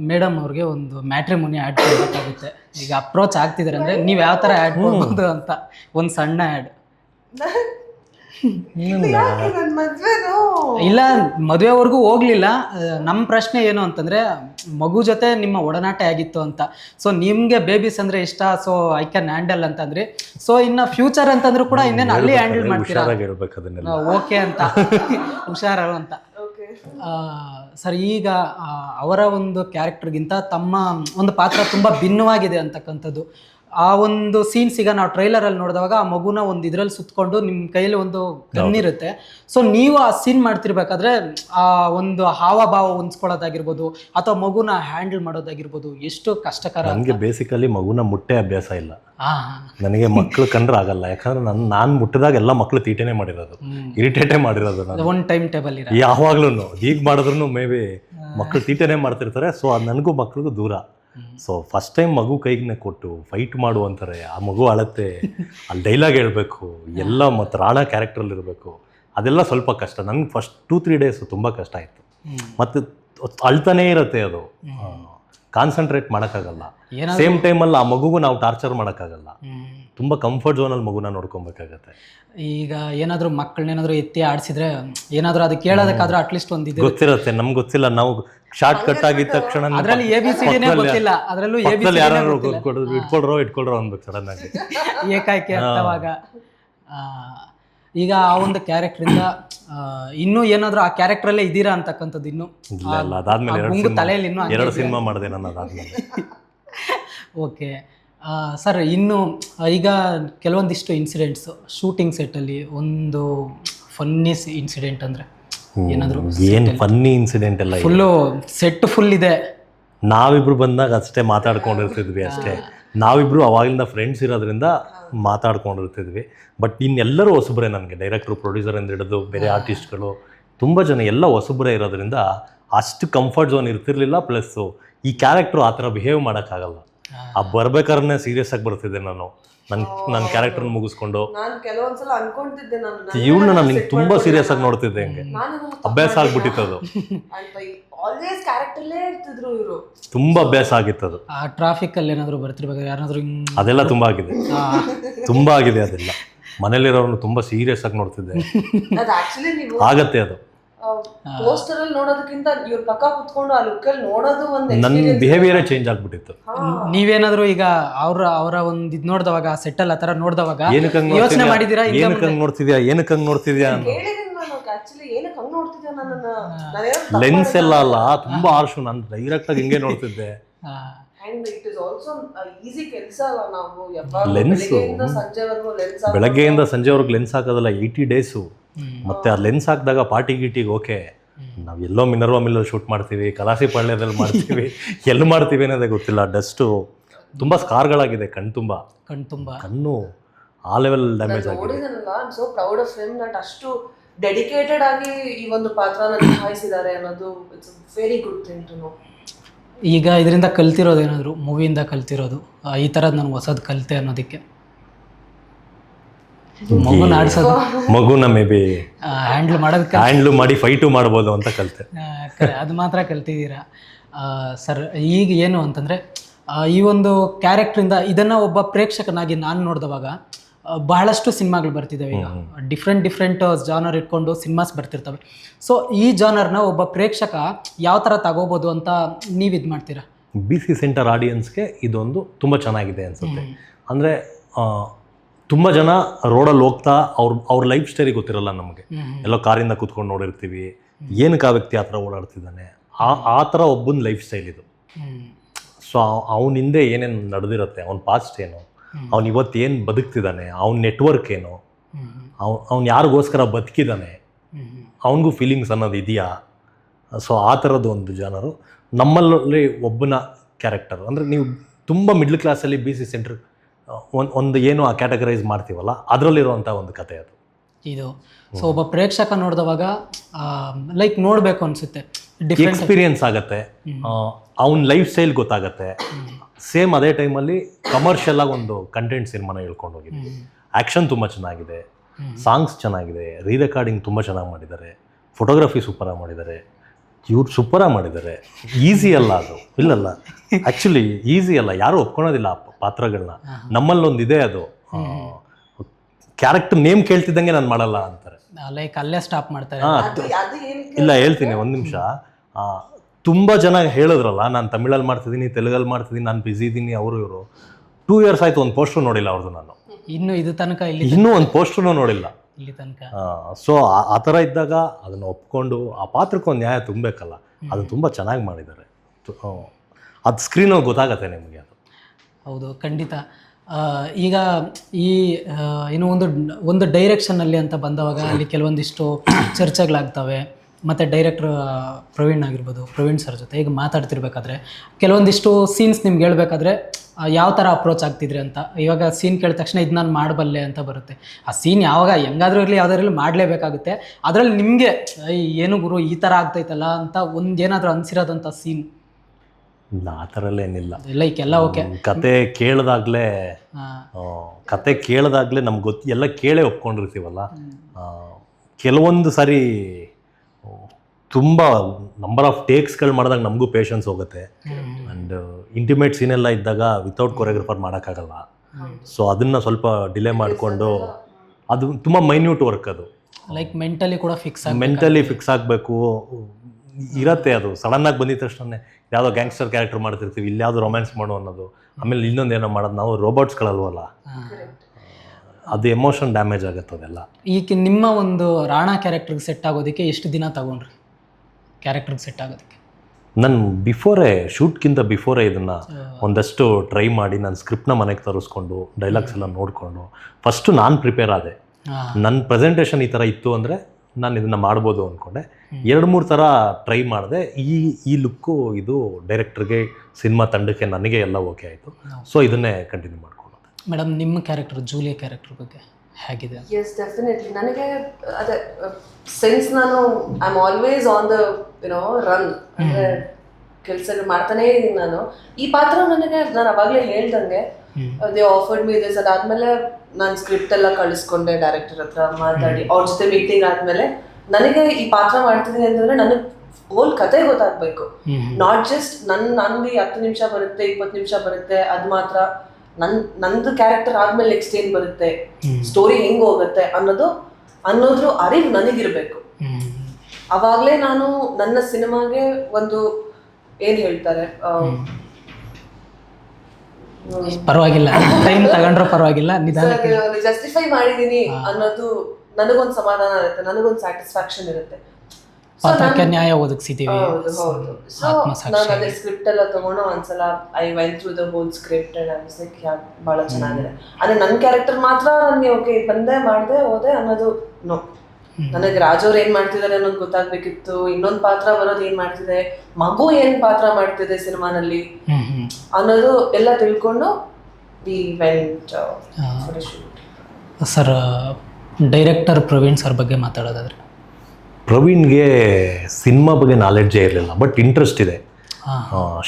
ಮೇಡಮ್ ಅವ್ರಿಗೆ ಒಂದು ಮ್ಯಾಟ್ರಿಮೋನಿ ಆ್ಯಡ್ ಮಾಡಬೇಕಾಗುತ್ತೆ ಈಗ ಅಪ್ರೋಚ್ ಆಗ್ತಿದ್ದಾರೆ ಅಂದರೆ ನೀವು ಯಾವ ಥರ ಆ್ಯಡ್ ಮಾಡ್ಬೋದು ಅಂತ ಒಂದು ಸಣ್ಣ ಆ್ಯಡ್ ಯಾಕೆ ನನ್ ಮದ್ವೆನು? ಇಲ್ಲ ಮದುವೆವರೆಗೂ ಹೋಗ್ಲಿಲ್ಲ. ನಮ್ಮ ಪ್ರಶ್ನೆ ಏನು ಅಂತಂದ್ರೆ ಮಗು ಜೊತೆ ನಿಮ್ಮ ಒಡನಾಟ ಆಗಿತ್ತು ಅಂತ. ಸೊ ನಿಮ್ಗೆ ಬೇಬೀಸ್ ಅಂದ್ರೆ ಇಷ್ಟ ಸೊ ಐ ಕ್ಯಾನ್ ಹ್ಯಾಂಡಲ್ ಅಂತಂದ್ರಿ. ಸೊ ಇನ್ನ ಫ್ಯೂಚರ್ ಅಂತಂದ್ರೂ ಕೂಡ ಇನ್ನೇನು ಅಲ್ಲಿ ಹ್ಯಾಂಡಲ್ ಮಾಡ್ತೀರಾ? ಅದನ್ನೆಲ್ಲ. ಓಕೆ ಅಂತ. ಹುಷಾರು ಅಂತ. ಸರ್ ಈಗ ಅವರ ಒಂದು ಕ್ಯಾರೆಕ್ಟರ್ಗಿಂತ ತಮ್ಮ ಒಂದು ಪಾತ್ರ ತುಂಬ ಭಿನ್ನವಾಗಿದೆ ಅಂತಕ್ಕಂಥದ್ದು. ಆ ಒಂದು ಸೀನ್ಸ್ ಈಗ ನಾವು ಟ್ರೈಲರ್ ಅಲ್ಲಿ ನೋಡಿದಾಗ ಆ ಮಗುನ ಒಂದು ಇದ್ರಲ್ಲಿ ಸುತ್ಕೊಂಡು ನಿಮ್ಮ ಕೈಯಲ್ಲಿ ಒಂದು ಕಣ್ಣಿರುತ್ತೆ ಸೊ ನೀವು ಆ ಸೀನ್ ಮಾಡ್ತಿರ್ಬೇಕಾದ್ರೆ ಆ ಒಂದು ಹಾವಭಾವ ಹೊಂದ್ಸ್ಕೊಳ್ಳೋದಾಗಿರ್ಬೋದು ಅಥವಾ ಮಗುನ ಹ್ಯಾಂಡಲ್ ಮಾಡೋದಾಗಿರ್ಬೋದು ಎಷ್ಟು ಕಷ್ಟಕರ ನನಗೆ ಬೇಸಿಕಲಿ ಮಗುನ ಮುಟ್ಟೆ ಅಭ್ಯಾಸ ಇಲ್ಲ. ನನಗೆ ಮಕ್ಕಳು ಕಂಡ್ರೆ ಆಗಲ್ಲ. ಯಾಕಂದ್ರೆ ನಾನು ನಾನು ಮುಟ್ಟಿದಾಗ ಎಲ್ಲ ಮಕ್ಕಳು ತೀಟೆನೇ ಮಾಡಿರೋದು. ಇರಿಟೇಟೇ ಮಾಡಿರೋದು ನಾನು. ಒನ್ ಟೈಮ್ ಟೇಬಲ್ ಯಾವಾಗ್ಲೂ ಈಗ ಮಾಡಿದ್ರು ಮೇ ಬಿ ಮಕ್ಕಳು ತೀಟೆನೇ ಮಾಡ್ತಿರ್ತಾರೆ. ಸೊ ಅದು ನನಗೂ ಮಕ್ಳಿಗೂ ದೂರ. ಸೊ ಫಸ್ಟ್ ಟೈಮ್ ಮಗು ಕೈಗೆ ಕೊಟ್ಟು ಫೈಟ್ ಮಾಡು ಅಂತಾರೆ ಆ ಮಗು ಅಳತ್ತೆ ಅಲ್ಲಿ ಡೈಲಾಗ್ ಹೇಳ್ಬೇಕು ಎಲ್ಲ ಮತ್ತು ರಾಣ ಕ್ಯಾರೆಕ್ಟ್ರಲ್ಲಿ ಇರಬೇಕು ಅದೆಲ್ಲ ಸ್ವಲ್ಪ ಕಷ್ಟ. ನನಗೆ ಫಸ್ಟ್ ಟೂ ತ್ರೀ ಡೇಸ್ ತುಂಬ ಕಷ್ಟ ಆಯಿತು. ಮತ್ತು ಅಳ್ತಾನೇ ಇರುತ್ತೆ ಅದು. ಕಾನ್ಸಂಟ್ರೇಟ್ ಮಾಡೋಕ್ಕಾಗಲ್ಲ. ಸೇಮ್ ಟೈಮಲ್ಲಿ ಆ ಮಗುಗೂ ನಾವು ಟಾರ್ಚರ್ ಮಾಡೋಕ್ಕಾಗಲ್ಲ. ತುಂಬ ಕಂಫರ್ಟ್ ಝೋನಲ್ಲಿ ಮಗುನ ನೋಡ್ಕೊಬೇಕಾಗತ್ತೆ. ಈಗ ಏನಾದರೂ ಮಕ್ಕಳನ್ನೇನಾದರೂ ಎತ್ತಿ ಆಡಿಸಿದ್ರೆ ಏನಾದರೂ ಅದು ಕೇಳೋದಕ್ಕಾದ್ರೂ ಅಟ್ಲೀಸ್ಟ್ ಒಂದು ಗೊತ್ತಿರುತ್ತೆ ನಮ್ಗೆ ಗೊತ್ತಿಲ್ಲ. ನಾವು ಶಾರ್ಟ್ ಕಟ್ ಆಗಿದ ತಕ್ಷಣ ಅದರಲ್ಲಿ ಎ ಬಿ ಸಿ ಡಿನೇ ಗೊತ್ತಿಲ್ಲ. ಅದರಲ್ಲೂ ಎ ಬಿ ಸಿ ಯಾರು ಇಟ್ಕೊಳ್ರೋ ಇಟ್ಕೊಳ್ರೋ ಅನ್ಬೇಕು ಸಡನ್ ಆಗಿ. ಏಕಾಏಕಿ ಅರ್ಥವಾಗ ಈಗ ಆ ಒಂದು ಕ್ಯಾರೆಕ್ಟ್ರಿಂದ ಇನ್ನೂ ಏನಾದರೂ ಆ ಕ್ಯಾರೆಕ್ಟ್ರಲ್ಲೇ ಇದ್ದೀರಾ ಅಂತಕ್ಕಂಥದ್ದು ಇನ್ನೂ? ಇಲ್ಲ ಇಲ್ಲ ಅದಾದ್ಮೇಲೆ ಎರಡು ತಲೆಯಲ್ಲಿ ಇನ್ನೂ ಸಿನಿಮಾ ಎರಡು ಸಿನಿಮಾ ಮಾಡಿದೆ ನಾನು ಅದಾದ್ಮೇಲೆ. ಓಕೆ ಸರ್ ಇನ್ನು ಈಗ ಕೆಲವೊಂದಿಷ್ಟು ಇನ್ಸಿಡೆಂಟ್ಸು ಶೂಟಿಂಗ್ ಸೆಟ್ಟಲ್ಲಿ ಒಂದು ಫನ್ನಿಸ್ ಇನ್ಸಿಡೆಂಟ್ ಅಂದರೆ? ಏನಾದರೂ ಏನು ಫನ್ನಿ ಇನ್ಸಿಡೆಂಟ್ ಎಲ್ಲ. ಫುಲ್ಲು ಸೆಟ್ ಫುಲ್ ಇದೆ. ನಾವಿಬ್ರು ಬಂದಾಗ ಅಷ್ಟೇ ಮಾತಾಡ್ಕೊಂಡಿರ್ತಿದ್ವಿ ಅಷ್ಟೇ. ನಾವಿಬ್ರು ಅವಾಗಿಂದ ಫ್ರೆಂಡ್ಸ್ ಇರೋದ್ರಿಂದ ಮಾತಾಡ್ಕೊಂಡಿರ್ತಿದ್ವಿ. ಬಟ್ ಇನ್ನೆಲ್ಲರೂ ಹೊಸಬ್ರೆ ನನಗೆ ಡೈರೆಕ್ಟ್ರು ಪ್ರೊಡ್ಯೂಸರ್ ಅಂತ ಹಿಡಿದು ಬೇರೆ ಆರ್ಟಿಸ್ಟ್ಗಳು ತುಂಬ ಜನ ಎಲ್ಲ ಹೊಸಬ್ರೆ ಇರೋದ್ರಿಂದ ಅಷ್ಟು ಕಂಫರ್ಟ್ ಝೋನ್ ಇರ್ತಿರ್ಲಿಲ್ಲ ಪ್ಲಸ್ಸು ಈ ಕ್ಯಾರೆಕ್ಟ್ರು ಆ ಥರ ಬಿಹೇವ್ ಮಾಡೋಕ್ಕಾಗಲ್ಲ. ಆ ಬರ್ಬೇಕಾದ್ರೆ ಸೀರಿಯಸ್ ಆಗಿ ಬರ್ತಿದ್ದೆ ನಾನು. ನನ್ನ ನನ್ನ ಕ್ಯಾರೆಕ್ಟರ್ ಮುಗಿಸ್ಕೊಂಡು. ಇವ್ನ ಕೆಲವೊಂದ್ಸಲ ಅನ್ಕೊಂತಿದ್ದೆ ನಾನು. ಇವಳನ್ನ ನಾನು ನಿಂಗೆ ತುಂಬಾ ಸೀರಿಯಸ್ ಆಗಿ ನೋಡ್ತಿದ್ದೆ ಹಂಗೆ. ಅಭ್ಯಾಸ ಆಗ್ಬಿಟ್ಟಿತ್ತು ಅದು. ಆಲ್ವೇಸ್ ಕ್ಯಾರೆಕ್ಟರ್ಲೇ ಇರ್ತಿದ್ರು ಇವರು. ತುಂಬಾ ಅಭ್ಯಾಸ ಆಗಿತ್ತು ಅದು. ಆ ಟ್ರಾಫಿಕಲ್ಲಿ ಏನಾದರೂ ಬರ್ತಿರ್ಬೇಕಾದ್ರೆ ಯಾರಾದರೂ ಹಿಂಗೆ ಅದೆಲ್ಲ ತುಂಬಾ ಆಗಿದೆ. ತುಂಬಾ ಆಗಿದೆ ಅದೆಲ್ಲ. ಮನೇಲಿರೋರನ್ನು ತುಂಬಾ ಸೀರಿಯಸ್ ಆಗಿ ನೋಡ್ತಿದ್ದೆ. ಅದು ಆಕ್ಚುಲಿ ನೀವು ಆಗತ್ತೆ ಅದು. ಪೋಸ್ಟರ್ ಅಲ್ಲಿ ನೋಡೋದಕ್ಕಿಂತ ಇವ್ರ ಪಕ್ಕ ಕುತ್ಕೊಂಡು ಆ ಲುಕ್ ಅಲ್ಲಿ ನೋಡೋದು ಒಂದು ನನ್ನ ಬಿಹೇವಿಯರ್ ಚೇಂಜ್ ಆಗ್ಬಿಟ್ಟಿತ್ತು. ನೀವೇನಾದರೂ ಈಗ ಅವ್ರ ಅವರ ಒಂದು ಇದು ನೋಡಿದವಾಗ ಸೆಟ್ಟಲ್ ಆ ಥರ ನೋಡಿದವಾಗ ಏನಕ್ಕೆ ಹಂಗ್ ಯೋಚನೆ ಮಾಡಿದೀರಾ? ಏನಕ್ಕೆ ಹಂಗ್ ನೋಡ್ತಿದ್ಯಾ? ಏನಕ್ಕೆ ಹಂಗ್ ನೋಡ್ತಿದ್ಯಾ? ಲೆನ್ಸ್ ಎಲ್ಲ ಅಲ್ಲ ತುಂಬಾ ಆರ್ಶು ನಾನು ಡೈರೆಕ್ಟ್ ಆಗಿ ಹಿಂಗೆ ನೋಡ್ತಿದ್ದೆ. ಆ, and it is also easy ಕೆಲಸ ನಾವು ಯಾವಾಗ Lens. ಬೆಳಿಗ್ಗೆಯಿಂದ ಸಂಜೆವರೆಗೂ ಲೆನ್ಸ್ ಬೆಳಗ್ಗೆಯಿಂದ ಸಂಜೆವರೆಗೆ ಲೆನ್ಸ್ ಹಾಕೋದಲ್ಲ ಏಯ್ಟಿ ಡೇಸು ಮತ್ತೆ ಆ ಲೆನ್ಸ್ ಹಾಕಿದಾಗ ಪಾರ್ಟಿ ಗೀಟಿಗೆ ಓಕೆ ನಾವು ಎಲ್ಲೋ ಮಿನರ್ವಾ ಮಿಲ್ಲಲ್ಲಿ ಶೂಟ್ ಮಾಡ್ತೀವಿ ಕಲಾಸಿ ಪಾಳ್ಯದಲ್ಲಿ ಮಾಡ್ತೀವಿ ಎಲ್ಲಿ ಮಾಡ್ತೀವಿ ಅನ್ನೋದೇ ಗೊತ್ತಿಲ್ಲ. ಡಸ್ಟು ತುಂಬ ಸ್ಕಾರ್ಗಳಾಗಿದೆ ಕಣ್ತುಂಬ ತುಂಬ. ಕಣ್ ತುಂಬ. ಕಣ್ಣು ಆ ಲೆವೆಲ್ ಡ್ಯಾಮೇಜ್ ಆಗಿದೆ. So proud of him that ಅಷ್ಟು ಡೆಡಿಕೇಟೆಡ್ ಆಗಿ ಈ ಒಂದು ಪಾತ್ರನ ನಿಭಾಯಿಸಿದ್ದಾರೆ ಅನ್ನೋದು it's very good thing to know ಈಗ ಇದರಿಂದ ಕಲ್ತಿರೋದು ಏನಾದರೂ ಮೂವಿಯಿಂದ ಕಲ್ತಿರೋದು ಈ ಥರದ್ದು ನಾನು ಹೊಸದು ಕಲಿತೆ ಅನ್ನೋದಕ್ಕೆ. ಮಗುನ ಆಡ್ಸೋದು ಮಗುನ ಮೇಬಿ ಹ್ಯಾಂಡ್ಲ್ ಮಾಡೋದಕ್ಕೆ ಹ್ಯಾಂಡ್ಲು ಮಾಡಿ ಫೈಟು ಮಾಡ್ಬೋದು ಅಂತ ಕಲಿತೆ. ಅದು ಮಾತ್ರ ಕಲ್ತಿದ್ದೀರಾ? ಸರ್ ಈಗ ಏನು ಅಂತಂದರೆ ಈ ಒಂದು ಕ್ಯಾರೆಕ್ಟ್ರಿಂದ ಇದನ್ನು ಒಬ್ಬ ಪ್ರೇಕ್ಷಕನಾಗಿ ನಾನು ನೋಡಿದವಾಗ ಬಹಳಷ್ಟು ಸಿನಿಮಾಗಳು ಬರ್ತಿದ್ದಾವೆ ಈಗ. ಡಿಫ್ರೆಂಟ್ ಡಿಫ್ರೆಂಟ್ ಜಾನರ್ ಇಟ್ಕೊಂಡು ಸಿನಿಮಾಸ್ ಬರ್ತಿರ್ತವೆ. ಸೊ ಈ ಜಾನರ್ನ ಒಬ್ಬ ಪ್ರೇಕ್ಷಕ ಯಾವ ಥರ ತಗೋಬೋದು ಅಂತ ನೀವು ಇದು ಮಾಡ್ತೀರಾ? ಬಿ ಸಿ ಸೆಂಟರ್ ಆಡಿಯನ್ಸ್ಗೆ ಇದೊಂದು ತುಂಬ ಚೆನ್ನಾಗಿದೆ ಅನಿಸುತ್ತೆ. ಅಂದರೆ ತುಂಬ ಜನ ರೋಡಲ್ಲಿ ಹೋಗ್ತಾ ಅವ್ರ ಅವ್ರ ಲೈಫ್ ಸ್ಟೈಲ್ ಗೊತ್ತಿರಲ್ಲ ನಮಗೆ. ಎಲ್ಲೋ ಕಾರಿಂದ ಕೂತ್ಕೊಂಡು ನೋಡಿರ್ತೀವಿ. ಏನಕ್ಕೆ ಆ ವ್ಯಕ್ತಿ ಆ ಥರ ಓಡಾಡ್ತಿದ್ದಾನೆ? ಆ ಆ ಥರ ಒಬ್ಬನ ಲೈಫ್ ಸ್ಟೈಲ್ ಇದು. ಸೊ ಅವನ ಹಿಂದೆ ಏನೇನು ನಡೆದಿರುತ್ತೆ ಅವ್ನ ಪಾಸ್ಟ್ ಏನು? ಅವ್ನು ಇವತ್ತು ಏನು ಬದುಕ್ತಿದ್ದಾನೆ? ಅವನ ನೆಟ್ವರ್ಕ್ ಏನು? ಅವ್ ಅವ್ನು ಯಾರಿಗೋಸ್ಕರ ಬದುಕಿದ್ದಾನೆ ಅವನಿಗೂ ಫೀಲಿಂಗ್ಸ್ ಅನ್ನೋದು ಇದೆಯಾ? ಸೊ ಆ ಥರದ್ದು ಒಂದು ಜನರು ನಮ್ಮಲ್ಲಿ ಒಬ್ಬನ ಕ್ಯಾರೆಕ್ಟರ್ ಅಂದರೆ ನೀವು ತುಂಬ ಮಿಡ್ಲ್ ಕ್ಲಾಸಲ್ಲಿ ಬಿ ಸಿ ಸೆಂಟ್ರ್ ಒಂದು ಒಂದು ಏನು ಆ ಕ್ಯಾಟಗರೈಸ್ ಮಾಡ್ತೀವಲ್ಲ ಅದರಲ್ಲಿರುವಂಥ ಒಂದು ಕತೆ ಅದು. ಇದು. ಸೊ ಒಬ್ಬ ಪ್ರೇಕ್ಷಕ ನೋಡಿದವಾಗ ಲೈಕ್ ನೋಡಬೇಕು ಅನಿಸುತ್ತೆ. ಎಕ್ಸ್ಪೀರಿಯನ್ಸ್ ಆಗುತ್ತೆ. ಅವನ ಲೈಫ್ ಸ್ಟೈಲ್ ಗೊತ್ತಾಗತ್ತೆ. ಸೇಮ್ ಅದೇ ಟೈಮಲ್ಲಿ ಕಮರ್ಷಿಯಲ್ ಆಗಿ ಒಂದು ಕಂಟೆಂಟ್ ಸಿನಿಮಾನ ಹೇಳ್ಕೊಂಡು ಹೋಗಿದ್ವಿ ಆ್ಯಕ್ಷನ್ ತುಂಬ ಚೆನ್ನಾಗಿದೆ. ಸಾಂಗ್ಸ್ ಚೆನ್ನಾಗಿದೆ. ರೀ ರೆಕಾರ್ಡಿಂಗ್ ತುಂಬ ಚೆನ್ನಾಗಿ ಮಾಡಿದ್ದಾರೆ. ಫೋಟೋಗ್ರಫಿ ಸೂಪರಾಗಿ ಮಾಡಿದ್ದಾರೆ. ಇವ್ರು ಸೂಪರಾಗಿ ಮಾಡಿದ್ದಾರೆ ಈಸಿ ಅಲ್ಲ ಅದು. ಇಲ್ಲಲ್ಲ ಆ್ಯಕ್ಚುಲಿ ಈಸಿ ಅಲ್ಲ. ಯಾರು ಒಪ್ಕೊಳೋದಿಲ್ಲ ಆ ಪಾತ್ರಗಳನ್ನ ನಮ್ಮಲ್ಲೊಂದು ಇದೆ ಅದು. ಕ್ಯಾರೆಕ್ಟರ್ ನೇಮ್ ಕೇಳ್ತಿದ್ದಂಗೆ ನಾನು ಮಾಡಲ್ಲ ಅಂತಾರೆ. ಲೈಕ್ ಅಲ್ಲೇ ಸ್ಟಾಪ್ ಮಾಡ್ತಾರೆ. ಇಲ್ಲ ಹೇಳ್ತೀನಿ ಒಂದು ನಿಮಿಷ. ತುಂಬ ಜನ ಹೇಳಿದ್ರಲ್ಲ ನಾನು ತಮಿಳಲ್ಲಿ ಮಾಡ್ತಿದ್ದೀನಿ ತೆಲುಗಲ್ಲಿ ಮಾಡ್ತಿದ್ದೀನಿ ನಾನು ಬ್ಯುಸಿ ಇದ್ದೀನಿ ಅವರು ಇವರು. ಟೂ ಇಯರ್ಸ್ ಆಯ್ತು ಒಂದು ಪೋಸ್ಟ್ರು ನೋಡಿಲ್ಲ ಅವ್ರದ್ದು ನಾನು. ಇನ್ನು ಇದು ತನಕ ಇಲ್ಲಿ ಇನ್ನೂ ಒಂದು ಪೋಸ್ಟ್ರು ನೋಡಿಲ್ಲ. ಇಲ್ಲಿ ತನಕ. ಸೊ ಆ ಥರ ಇದ್ದಾಗ ಅದನ್ನು ಒಪ್ಕೊಂಡು ಆ ಪಾತ್ರಕ್ಕೆ ಒಂದು ನ್ಯಾಯ ತುಂಬಬೇಕಲ್ಲ ಅದನ್ನು ತುಂಬ ಚೆನ್ನಾಗಿ ಮಾಡಿದ್ದಾರೆ. ಅದು ಸ್ಕ್ರೀನಲ್ಲಿ ಗೊತ್ತಾಗತ್ತೆ ನಿಮಗೆ ಅದು. ಹೌದು ಖಂಡಿತ. ಈಗ ಈ ಏನು ಒಂದು ಒಂದು ಡೈರೆಕ್ಷನಲ್ಲಿ ಅಂತ ಬಂದವಾಗ ಅಲ್ಲಿ ಕೆಲವೊಂದಿಷ್ಟು ಚರ್ಚೆಗಳಾಗ್ತವೆ. ಮತ್ತು ಡೈರೆಕ್ಟ್ರ್ ಪ್ರವೀಣ್ ಆಗಿರ್ಬೋದು ಪ್ರವೀಣ್ ಸರ್ ಜೊತೆ ಈಗ ಮಾತಾಡ್ತಿರ್ಬೇಕಾದ್ರೆ ಕೆಲವೊಂದಿಷ್ಟು ಸೀನ್ಸ್ ನಿಮ್ಗೆ ಹೇಳ್ಬೇಕಾದ್ರೆ ಯಾವ ಥರ ಅಪ್ರೋಚ್ ಆಗ್ತಿದ್ರಿ ಅಂತ. ಇವಾಗ ಸೀನ್ ಕೇಳಿದ ತಕ್ಷಣ ಇದು ನಾನು ಮಾಡಬಲ್ಲೆ ಅಂತ ಬರುತ್ತೆ. ಆ ಸೀನ್ ಯಾವಾಗ ಹೆಂಗಾದ್ರೂ ಇರಲಿ ಯಾವ್ದಾದ್ರೂ ಮಾಡಲೇಬೇಕಾಗುತ್ತೆ. ಅದರಲ್ಲಿ ನಿಮಗೆ ಏನು ಗುರು ಈ ಥರ ಆಗ್ತೈತಲ್ಲ ಅಂತ ಒಂದೇನಾದರೂ ಅನ್ಸಿರೋದಂಥ ಸೀನ್ ಇಲ್ಲ ಆ ಥರ ಎಲ್ಲ ಏನಿಲ್ಲ ಲೈಕ್ ಎಲ್ಲ ಓಕೆ ಕತೆ ಕೇಳಿದಾಗಲೇ ಕತೆ ಕೇಳಿದಾಗಲೇ ನಮ್ಗೆ ಗೊತ್ತು ಎಲ್ಲ ಕೇಳೇ ಒಪ್ಕೊಂಡಿರ್ತೀವಲ್ಲ. ಕೆಲವೊಂದು ಸಾರಿ ತುಂಬ ನಂಬರ್ ಆಫ್ ಟೇಕ್ಸ್ಗಳು ಮಾಡಿದಾಗ ನಮಗೂ ಪೇಷನ್ಸ್ ಹೋಗುತ್ತೆ. ಆ್ಯಂಡ್ ಇಂಟಿಮೇಟ್ ಸೀನೆಲ್ಲ ಇದ್ದಾಗ ವಿತೌಟ್ ಕೊರಿಯೋಗ್ರಫರ್ ಮಾಡೋಕ್ಕಾಗಲ್ಲ. ಸೊ ಅದನ್ನು ಸ್ವಲ್ಪ ಡಿಲೇ ಮಾಡಿಕೊಂಡು ಅದು ತುಂಬ ಮೈನ್ಯೂಟ್ ವರ್ಕ್ ಅದು. ಲೈಕ್ ಮೆಂಟಲಿ ಕೂಡ ಫಿಕ್ಸ್ ಮೆಂಟಲಿ ಫಿಕ್ಸ್ ಆಗಬೇಕು. ಇರತ್ತೆ ಅದು. ಸಡನ್ನಾಗಿ ಬಂದಿದ ತಕ್ಷಣ ಯಾವುದೋ ಗ್ಯಾಂಗ್ಸ್ಟರ್ ಕ್ಯಾರೆಕ್ಟರ್ ಮಾಡ್ತಿರ್ತೀವಿ ಇಲ್ಲಿ ಯಾವುದೋ ರೊಮ್ಯಾನ್ಸ್ ಮಾಡು ಅನ್ನೋದು. ಆಮೇಲೆ ಇನ್ನೊಂದು ಏನೋ ಮಾಡೋದು ನಾವು ರೋಬೋಟ್ಸ್ಗಳಲ್ವಲ್ಲ ಅದು ಎಮೋಷನ್ ಡ್ಯಾಮೇಜ್ ಆಗುತ್ತೆ ಅದೆಲ್ಲ. ಈಗ ನಿಮ್ಮ ಒಂದು ರಾಣಾ ಕ್ಯಾರೆಕ್ಟರ್ಗೆ ಸೆಟ್ ಆಗೋದಕ್ಕೆ ಎಷ್ಟು ದಿನ ತಗೊಂಡ್ರಿ? ಕ್ಯಾರೆಕ್ಟರ್ಗೆ ಸೆಟ್ ಆಗೋದಕ್ಕೆ. ನಾನು ಬಿಫೋರೇ ಶೂಟ್ಗಿಂತ ಬಿಫೋರೇ ಇದನ್ನು ಒಂದಷ್ಟು ಟ್ರೈ ಮಾಡಿ ನಾನು ಸ್ಕ್ರಿಪ್ಟ್ನ ಮನೆಗೆ ತರಿಸ್ಕೊಂಡು ಡೈಲಾಗ್ಸ್ ಎಲ್ಲ ನೋಡಿಕೊಂಡು ಫಸ್ಟು ನಾನು ಪ್ರಿಪೇರ್ ಆದೆ. ನನ್ನ ಪ್ರೆಸೆಂಟೇಷನ್ ಈ ಥರ ಇತ್ತು ಅಂದರೆ ನಾನು ಇದನ್ನು ಮಾಡ್ಬೋದು ಅಂದ್ಕೊಂಡೆ ಎರಡು ಮೂರು ಥರ ಟ್ರೈ ಮಾಡಿದೆ. ಈ ಈ ಲುಕ್ಕು ಇದು ಡೈರೆಕ್ಟರ್ಗೆ ಸಿನಿಮಾ ತಂಡಕ್ಕೆ ನನಗೆ ಎಲ್ಲ ಓಕೆ ಆಯಿತು. ಸೊ ಇದನ್ನೇ ಕಂಟಿನ್ಯೂ ಮಾಡ್ಕೊಂಡು ಮೇಡಮ್ ನಿಮ್ಮ ಕ್ಯಾರೆಕ್ಟರ್ ಜೂಲಿಯಾ ಕ್ಯಾರೆಕ್ಟರ್ ಬಗ್ಗೆ? ಹೇಗಿದೆ? ಎಸ್ ಡೆಫಿನೆಟ್ಲಿ ನನಗೆ ಅದೇ ಸಿನ್ಸ್ ನಾನು I am always on the you know run ಅಂದರೆ ಕೆಲಸಗಳು ಮಾಡ್ತಾನೇ ಇದ್ದೀನಿ ನಾನು. ಈ ಪಾತ್ರ ನನಗೆ ನಾನು ಅವಾಗಲೇ ಹೇಳ್ದಂಗೆ ದೇ ಆಫರ್ಡ್ ಮೀ ದಿಸ್ ಅದಾದ್ಮೇಲೆ ನಾನು ಸ್ಕ್ರಿಪ್ಟ್ ಎಲ್ಲ ಕಳಿಸ್ಕೊಂಡೆ ಡೈರೆಕ್ಟರ್ ಹತ್ರ ಮಾತಾಡಿ ಅವ್ರ ಜೊತೆ ಮೀಟಿಂಗ್ ಆದ್ಮೇಲೆ. ನನಗೆ ಈ ಪಾತ್ರ ಮಾಡ್ತಿದ್ದೀನಿ ಅಂತಂದ್ರೆ ನನಗೆ ಹೋಲ್ ಕತೆ ಗೊತ್ತಾಗ್ಬೇಕು. ನಾಟ್ ಜಸ್ಟ್ ನನ್ ನಂದು ಹತ್ತು ನಿಮಿಷ ಬರುತ್ತೆ ಇಪ್ಪತ್ತು ನಿಮಿಷ ಬರುತ್ತೆ ಅದು ಮಾತ್ರ. ನನ್ ನಂದು ಕ್ಯಾರೆಕ್ಟರ್ ಆದ್ಮೇಲೆ ನೆಕ್ಸ್ಟ್ ಏನ್ ಬರುತ್ತೆ? ಸ್ಟೋರಿ ಹೆಂಗ್ ಹೋಗುತ್ತೆ ಅನ್ನೋದು ಅನ್ನೋದ್ರ ಅರಿವು ನನಗಿರ್ಬೇಕು. ಅವಾಗ್ಲೇ ನಾನು ನನ್ನ ಸಿನಿಮಾಗೆ ಒಂದು ಏನ್ ಹೇಳ್ತಾರೆ ಪರವಾಗಿಲ್ಲ. ಟೈಮ್ ತಗೊಂಡ್ರೆ ಪರವಾಗಿಲ್ಲ. ಜಸ್ಟಿಫೈ ಮಾಡಿದೀನಿ ಅನ್ನೋದು ನನಗೊಂದು ಸಮಾಧಾನ ಇರುತ್ತೆ ನನಗೊಂದು ಸ್ಯಾಟಿಸ್ಫ್ಯಾಕ್ಷನ್ ಇರುತ್ತೆ. ಪಾತ್ರಕ್ಕೆ ನ್ಯಾಯ ಒದಗಿಸಿದ್ದೀವಿ. ನಾನು ಅದೇ ಸ್ಕ್ರಿಪ್ಟ್ ಎಲ್ಲ ತಗೊಂಡು ಒಂದ್ಸಲ I went through the whole script and like ಬಹಳ ಚೆನ್ನಾಗಿದೆ. ಆದ್ರೆ ನನ್ನ ಕ್ಯಾರೆಕ್ಟರ್ ಮಾತ್ರ ನನಗೆ ಓಕೆ ಬಂದೆ ಮಾಡ್ದೆ ಹೋದೆ ಅನ್ನೋದು ನೋ ನನಗೆ ರಾಜವ್ರು ಏನ್ ಮಾಡ್ತಿದ್ದಾರೆ ಅನ್ನೋದು ಗೊತ್ತಾಗ್ಬೇಕಿತ್ತು. ಇನ್ನೊಂದು ಪಾತ್ರ ಬರೋದು ಏನ್ ಮಾಡ್ತಿದೆ? ಮಗು ಏನ್ ಪಾತ್ರ ಮಾಡ್ತಿದೆ ಸಿನಿಮಾನಲ್ಲಿ? ಅನ್ನೋದು ಎಲ್ಲ ತಿಳ್ಕೊಂಡು we went sir director Praveen sir ಬಗ್ಗೆ ಮಾತಾಡೋದಾದ್ರೆ. ಪ್ರವೀಣ್ಗೆ ಸಿನಿಮಾ ಬಗ್ಗೆ ನಾಲೆಡ್ಜೇ ಇರಲಿಲ್ಲ ಬಟ್ ಇಂಟ್ರೆಸ್ಟ್ ಇದೆ.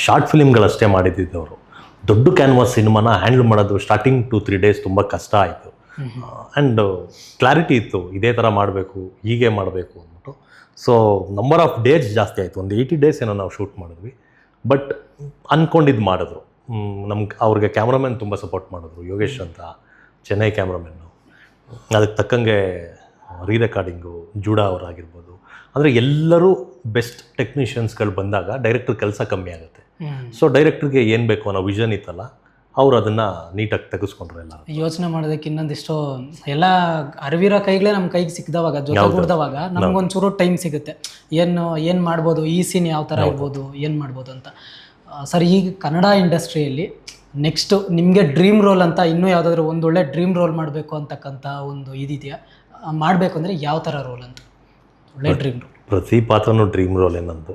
ಶಾರ್ಟ್ ಫಿಲಿಮ್ಗಳಷ್ಟೇ ಮಾಡಿದ್ದಿದ್ದವರು ದೊಡ್ಡ ಕ್ಯಾನ್ವಾಸ್ ಸಿನಿಮಾನ ಹ್ಯಾಂಡಲ್ ಮಾಡೋದು ಸ್ಟಾರ್ಟಿಂಗ್ ಟು ತ್ರೀ ಡೇಸ್ ತುಂಬ ಕಷ್ಟ ಆಯಿತು. ಆ್ಯಂಡ್ ಕ್ಲಾರಿಟಿ ಇತ್ತು ಇದೇ ಥರ ಮಾಡಬೇಕು ಹೀಗೆ ಮಾಡಬೇಕು ಅಂದ್ಬಿಟ್ಟು. ಸೊ ನಂಬರ್ ಆಫ್ ಡೇಸ್ ಜಾಸ್ತಿ ಆಯಿತು ಒಂದು ಏಯ್ಟಿ ಡೇಸ್ ಏನೋ ನಾವು ಶೂಟ್ ಮಾಡಿದ್ವಿ. ಬಟ್ ಅಂದ್ಕೊಂಡಿದ್ದು ಮಾಡಿದ್ರು. ನಮ್ಗೆ ಅವ್ರಿಗೆ ಕ್ಯಾಮ್ರಾಮನ್ ತುಂಬ ಸಪೋರ್ಟ್ ಮಾಡಿದ್ರು ಯೋಗೇಶ್ ಅಂತ ಚೆನ್ನೈ ಕ್ಯಾಮ್ರಾಮನ್ನು ಅದಕ್ಕೆ ತಕ್ಕಂಗೆ ರೀ ರೆಕಾರ್ಡಿಂಗು ಜೂಡಾ ಅವರಾಗಿರ್ಬೋದು. ಅಂದರೆ ಎಲ್ಲರೂ ಬೆಸ್ಟ್ ಟೆಕ್ನಿಷಿಯನ್ಸ್ಗಳು ಬಂದಾಗ ಡೈರೆಕ್ಟ್ರ್ ಕೆಲಸ ಕಮ್ಮಿ ಆಗುತ್ತೆ. ಸೊ ಡೈರೆಕ್ಟ್ರಿಗೆ ಏನು ಬೇಕು ಅನ್ನೋ ವಿಷನ್ ಇತ್ತಲ್ಲ ಅವ್ರು ಅದನ್ನು ನೀಟಾಗಿ ತೆಗೆಸ್ಕೊಂಡ್ರು ಎಲ್ಲ ಯೋಚನೆ ಮಾಡೋದಕ್ಕೆ ಇನ್ನೊಂದಿಷ್ಟು ಎಲ್ಲ ಅರಿವಿರೋ ಕೈಗಳೇ ನಮ್ಮ ಕೈಗೆ ಸಿಕ್ಕಿದವಾಗ ಜೊತೆಗೂಡ್ದವಾಗ ನಮಗೊಂಚೂರು ಟೈಮ್ ಸಿಗುತ್ತೆ. ಏನು ಏನು ಮಾಡ್ಬೋದು ಈ ಸೀನ್ ಯಾವ ಥರ ಇರ್ಬೋದು ಏನು ಮಾಡ್ಬೋದು ಅಂತ. ಸರ್ ಈಗ ಕನ್ನಡ ಇಂಡಸ್ಟ್ರಿಯಲ್ಲಿ ನೆಕ್ಸ್ಟು ನಿಮಗೆ ಡ್ರೀಮ್ ರೋಲ್ ಅಂತ ಇನ್ನೂ ಯಾವುದಾದ್ರೂ ಒಂದೊಳ್ಳೆ ಡ್ರೀಮ್ ರೋಲ್ ಮಾಡಬೇಕು ಅಂತಕ್ಕಂಥ ಒಂದು ಇದಿದೆಯಾ? ಮಾಡಬೇಕು ಅಂದರೆ ಯಾವ ಥರ ರೋಲ್ ಅಂತ? ಒಳ್ಳೆ ಡ್ರೀಮ್ ರೋಲ್ ಪ್ರತಿ ಪಾತ್ರನೂ ಡ್ರೀಮ್ ರೋಲ್ ಏನಂದು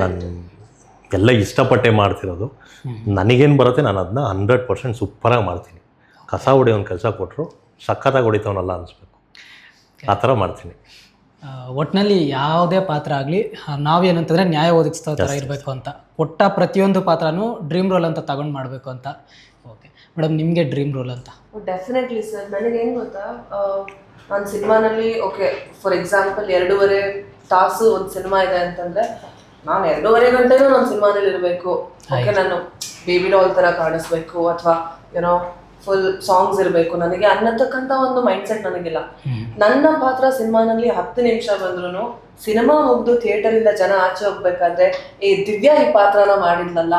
ನಾನು ಎಲ್ಲ ಇಷ್ಟಪಟ್ಟೆ ಮಾಡ್ತಿರೋದು. ನನಗೇನು ಬರುತ್ತೆ ನಾನು ಅದನ್ನ ಹಂಡ್ರೆಡ್ ಪರ್ಸೆಂಟ್ ಸೂಪರಾಗಿ ಮಾಡ್ತೀನಿ. ಕಸ ಹೊಡಿ ಒಂದು ಕೆಲಸ ಕೊಟ್ಟರು ಸಖತ್ತಾಗಿ ಹೊಡಿತವನಲ್ಲ ಅನಿಸ್ಬೇಕು. ಆ ಥರ ಮಾಡ್ತೀನಿ. ಒಟ್ಟಿನಲ್ಲಿ ಯಾವುದೇ ಪಾತ್ರ ಆಗಲಿ ನಾವೇನಂತಂದರೆ ನ್ಯಾಯ ಒದಗಿಸ್ತಾ ಥರ ಇರಬೇಕು ಅಂತ. ಕೊಟ್ಟ ಪ್ರತಿಯೊಂದು ಪಾತ್ರನೂ ಡ್ರೀಮ್ ರೋಲ್ ಅಂತ ತಗೊಂಡು ಮಾಡಬೇಕು ಅಂತ. ಓಕೆ ಮೇಡಮ್ ನಿಮಗೆ ಡ್ರೀಮ್ ರೋಲ್ ಅಂತ? ಡೆಫಿನೆಟ್ಲಿ ಸರ್ ನನಗೆ ಏನು ಗೊತ್ತಾ ನಾನು ಸಿನಿಮಾನಲ್ಲಿ ಓಕೆ ಫಾರ್ ಎಕ್ಸಾಂಪಲ್ ಎರಡೂವರೆ ತಾಸು ಒಂದು ಸಿನಿಮಾ ಇದೆ ಅಂತಂದ್ರೆ ನಾನು ಎರಡೂವರೆ ಗಂಟೆನೂ ನಾನು ಸಿನಿಮಾನಲ್ಲಿ ಇರಬೇಕು. ಓಕೆ ನಾನು ಬೇಬಿ ಡಾಲ್ ತರ ಕಾಣಿಸ್ಬೇಕು ಅಥವಾ ಏನೋ ಫುಲ್ ಸಾಂಗ್ಸ್ ಇರಬೇಕು. ನನಗೆ ಅನ್ನತಕ್ಕಂಥ ಒಂದು ಮೈಂಡ್ ಸೆಟ್ ನನಗಿಲ್ಲ ನನ್ನ ಪಾತ್ರ ಸಿನಿಮಾನಲ್ಲಿ ಹತ್ತು ನಿಮಿಷ ಬಂದ್ರು ಸಿನಿಮಾ ಮುಗ್ದು ಥಿಯೇಟರ್ ಇಂದ ಜನ ಆಚೆ ಹೋಗ್ಬೇಕಾದ್ರೆ ಏ ದಿವ್ಯಾ ಈ ಪಾತ್ರನ ಮಾಡಿದ್ಲಲ್ಲ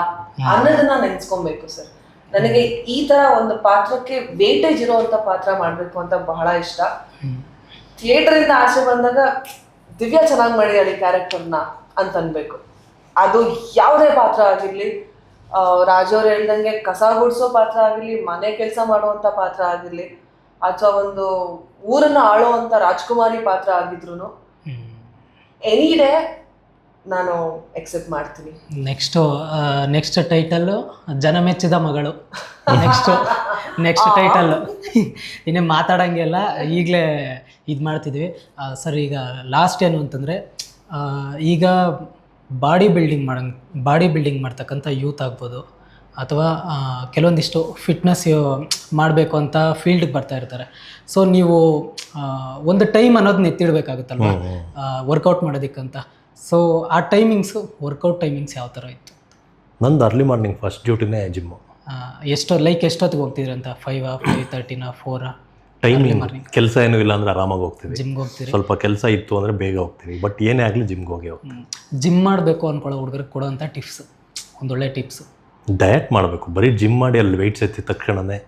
ಅನ್ನೋದನ್ನ ನೆನ್ಸ್ಕೊಬೇಕು ಸರ್ ನನಗೆ ಈ ತರ ಒಂದು ಪಾತ್ರಕ್ಕೆ ವೇಟೇಜ್ ಇರುವಂತ ಪಾತ್ರ ಮಾಡ್ಬೇಕು ಅಂತ ಬಹಳ ಇಷ್ಟ. ಥಿಯೇಟರ್ ಇಂದ ಆಸೆ ಬಂದಾಗ ದಿವ್ಯಾ ಚೆನ್ನಾಗಿ ಮಾಡಿದಾಳೆ ಕ್ಯಾರೆಕ್ಟರ್ನ ಅಂತ ಅನ್ಬೇಕು. ಅದು ಯಾವುದೇ ಪಾತ್ರ ಆಗಿರ್ಲಿ ರಾಜವ್ರು ಹೇಳ್ದಂಗೆ ಕಸ ಗುಡಿಸೋ ಪಾತ್ರ ಆಗಿರ್ಲಿ ಮನೆ ಕೆಲಸ ಮಾಡುವಂತ ಪಾತ್ರ ಆಗಿರ್ಲಿ ಅಥವಾ ಒಂದು ಊರನ್ನ ಆಳುವಂತ ರಾಜ್ಕುಮಾರಿ ಪಾತ್ರ ಆಗಿದ್ರು ಎನಿ ಡೇ ನಾನು ಎಕ್ಸೆಪ್ಟ್ ಮಾಡ್ತೀನಿ. ನೆಕ್ಸ್ಟು ನೆಕ್ಸ್ಟ್ ಟೈಟಲ್ಲು ಜನ ಮೆಚ್ಚಿದ ಮಗಳು. ನೆಕ್ಸ್ಟು ನೆಕ್ಸ್ಟ್ ಟೈಟಲ್ಲು ಇನ್ನೇ ಮಾತಾಡೋಂಗೆಲ್ಲ ಈಗಲೇ ಇದು ಮಾಡ್ತಿದ್ವಿ. ಸರ್ ಈಗ ಲಾಸ್ಟ್ ಏನು ಅಂತಂದರೆ ಈಗ ಬಾಡಿ ಬಿಲ್ಡಿಂಗ್ ಮಾಡಂಗ್ ಬಾಡಿ ಬಿಲ್ಡಿಂಗ್ ಮಾಡ್ತಕ್ಕಂಥ ಯೂತ್ ಆಗ್ಬೋದು. ಅಥವಾ ಕೆಲವೊಂದಿಷ್ಟು ಫಿಟ್ನೆಸ್ ಮಾಡಬೇಕು ಅಂತ ಫೀಲ್ಡ್ಗೆ ಬರ್ತಾ ಇರ್ತಾರೆ. ಸೊ ನೀವು ಒಂದು ಟೈಮ್ ಅನ್ನೋದನ್ನ ಎತ್ತಿಡ್ಬೇಕಾಗುತ್ತಲ್ವ? ವರ್ಕೌಟ್ ಮಾಡೋದಕ್ಕಂತ. ಸೊ ಆ ಟೈಮಿಂಗ್ಸು ವರ್ಕೌಟ್ ಟೈಮಿಂಗ್ಸ್ ಯಾವ ಥರ ಇತ್ತು? ನಂದು ಅರ್ಲಿ ಮಾರ್ನಿಂಗ್ ಫಸ್ಟ್ ಡ್ಯೂಟಿನೇ ಜಿಮ್ಮು ಎಷ್ಟು ಲೈಕ್ ಎಷ್ಟೊತ್ತಿಗೆ ಹೋಗ್ತಿದ್ರಿ ಅಂತ? ಫೈವ್ ಫೈವ್ ತರ್ಟಿನ ಫೋರಾ ಟೈಮಿಂಗ್ ಕೆಲಸ ಏನೂ ಇಲ್ಲ ಅಂದ್ರೆ ಆರಾಮಾಗಿ ಹೋಗ್ತೀವಿ. ಜಿಮ್ಗೆ ಹೋಗ್ತೀವಿ ಸ್ವಲ್ಪ ಕೆಲಸ ಇತ್ತು ಅಂದರೆ ಬೇಗ ಹೋಗ್ತೀವಿ. ಬಟ್ ಏನೇ ಆಗಲಿ ಜಿಮ್ಗೆ ಹೋಗಿ ಹೋಗ್ತೀವಿ. ಜಿಮ್ ಮಾಡಬೇಕು ಅಂದ್ಕೊಳ್ಳೋ ಹುಡುಗರಿಗೆ ಕೊಡೋಂಥ ಟಿಪ್ಸ್ ಒಂದೊಳ್ಳೆ ಟಿಪ್ಸ್ ಡಯಟ್ ಮಾಡಬೇಕು. ಬರೀ ಜಿಮ್ ಮಾಡಿ ಅಲ್ಲಿ ವೆಯ್ಟ್ಸ್ ಎತ್ತಿದ ತಕ್ಷಣನೇ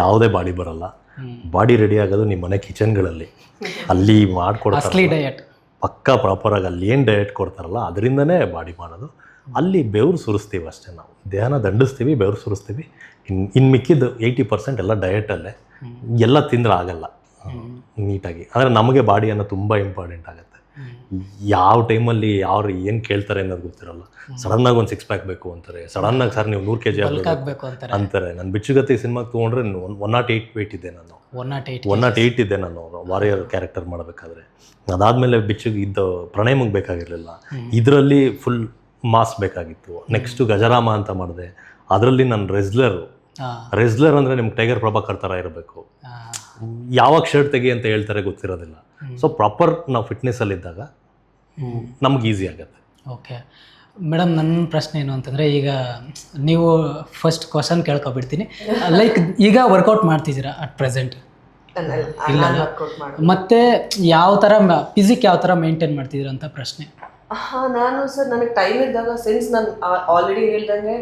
ಯಾವುದೇ ಬಾಡಿ ಬರಲ್ಲ. ಬಾಡಿ ರೆಡಿ ಆಗೋದು ನಿಮ್ಮ ಮನೆ ಕಿಚನ್ಗಳಲ್ಲಿ ಅಲ್ಲಿ ಮಾಡ್ಕೊಡ್ತಾರೆ ಅಸಲಿ ಡಯಟ್ ಪಕ್ಕ ಪ್ರಾಪರಾಗಿ ಅಲ್ಲಿ ಏನು ಡಯಟ್ ಕೊಡ್ತಾರಲ್ಲ ಅದರಿಂದನೇ ಬಾಡಿ ಮಾಡೋದು. ಅಲ್ಲಿ ಬೆವರು ಸುರಿಸ್ತೀವಿ ಅಷ್ಟೇ ನಾವು. ದೇಹನ ದಂಡಿಸ್ತೀವಿ ಬೆವರು ಸುರಿಸ್ತೀವಿ. ಇನ್ ಇನ್ನು ಮಿಕ್ಕಿದ್ದು ಏಯ್ಟಿ ಪರ್ಸೆಂಟ್ ಎಲ್ಲ ಡಯಟಲ್ಲೇ ಎಲ್ಲ ತಿಂದ್ರೆ ಆಗಲ್ಲ. ನೀಟಾಗಿ ಅಂದರೆ ನಮಗೆ ಬಾಡಿಯನ್ನು ತುಂಬ ಇಂಪಾರ್ಟೆಂಟ್ ಆಗುತ್ತೆ. ಯಾವ ಟೈಮಲ್ಲಿ ಯಾರು ಏನು ಕೇಳ್ತಾರೆ ಅನ್ನೋದು ಗೊತ್ತಿರಲ್ಲ. ಸಡನ್ನಾಗಿ ಒಂದು ಸಿಕ್ಸ್ ಪ್ಯಾಕ್ ಬೇಕು ಅಂತಾರೆ. ಸಡನ್ನಾಗಿ ಸರ್ ನೀವು ನೂರು ಕೆ ಜಿ ಆಗಬೇಕು ಅಂತಾರೆ. ಅಂತಾರೆ. ನಾನು ಬಿಚ್ಚುಗತ್ತಿ ಸಿನಿಮಾಗೆ ತೊಗೊಂಡ್ರೆ ಒನ್ ನಾಟ್ ಏಯ್ಟ್ ವೆಯ್ಟ್ ಇದೆ ನಾನು. One naught eight one naught eight ಇದ್ದೆ ನಾನು ವಾರಿಯರ್ ಕ್ಯಾರೆಕ್ಟರ್ ಮಾಡಬೇಕಾದ್ರೆ. ಅದಾದಮೇಲೆ ಬಿಚ್ಚುಗೆ ಇದ್ದ ಪ್ರಣಯಮಗೆ ಬೇಕಾಗಿರಲಿಲ್ಲ. ಇದರಲ್ಲಿ ಫುಲ್ ಮಾಸ್ ಬೇಕಾಗಿತ್ತು. ನೆಕ್ಸ್ಟು ಗಜರಾಮ ಅಂತ ಮಾಡಿದೆ. ಅದರಲ್ಲಿ ನಾನು ರೆಸ್ಲರು ರೆಸ್ಲರ್ ಅಂದರೆ ನಿಮ್ಗೆ ಟೈಗರ್ ಪ್ರಭಾಕರ್ ಥರ ಇರಬೇಕು. ಯಾವಾಗ ಶರ್ಟ್ ತೆಗಿ ಅಂತ ಹೇಳ್ತಾರೆ ಗೊತ್ತಿರೋದಿಲ್ಲ. ಸೊ ಪ್ರಾಪರ್ ನಾವು ಫಿಟ್ನೆಸ್ಸಲ್ಲಿದ್ದಾಗ ನಮ್ಗೆ ಈಸಿ ಆಗುತ್ತೆ. ಓಕೆ ಮೇಡಮ್ ನನ್ನ ಪ್ರಶ್ನೆ ಏನು ಅಂತಂದರೆ ಈಗ ನೀವು ಫಸ್ಟ್ ಕ್ವಶನ್ ಕೇಳ್ಕೊಬಿಡ್ತೀನಿ. ಲೈಕ್ ಈಗ ವರ್ಕೌಟ್ ಮಾಡ್ತಿದ್ದೀರಾ ಅಟ್ ಪ್ರೆಸೆಂಟ್ ಇಲ್ಲ. ಮತ್ತೆ ಯಾವ ಥರ ಫಿಸಿಕ್ ಯಾವ ಥರ ಮೇಂಟೈನ್ ಮಾಡ್ತಿದ್ದೀರಾ ಅಂತ ಪ್ರಶ್ನೆ? ಹಾ ನಾನು ಸರ್ ನನಗೆ ಟೈಮ್ ಇದ್ದಾಗ ಸಿನ್ಸ್ ನಾನು ಆಲ್ರೆಡಿ ಹೇಳ್ದಂಗೆ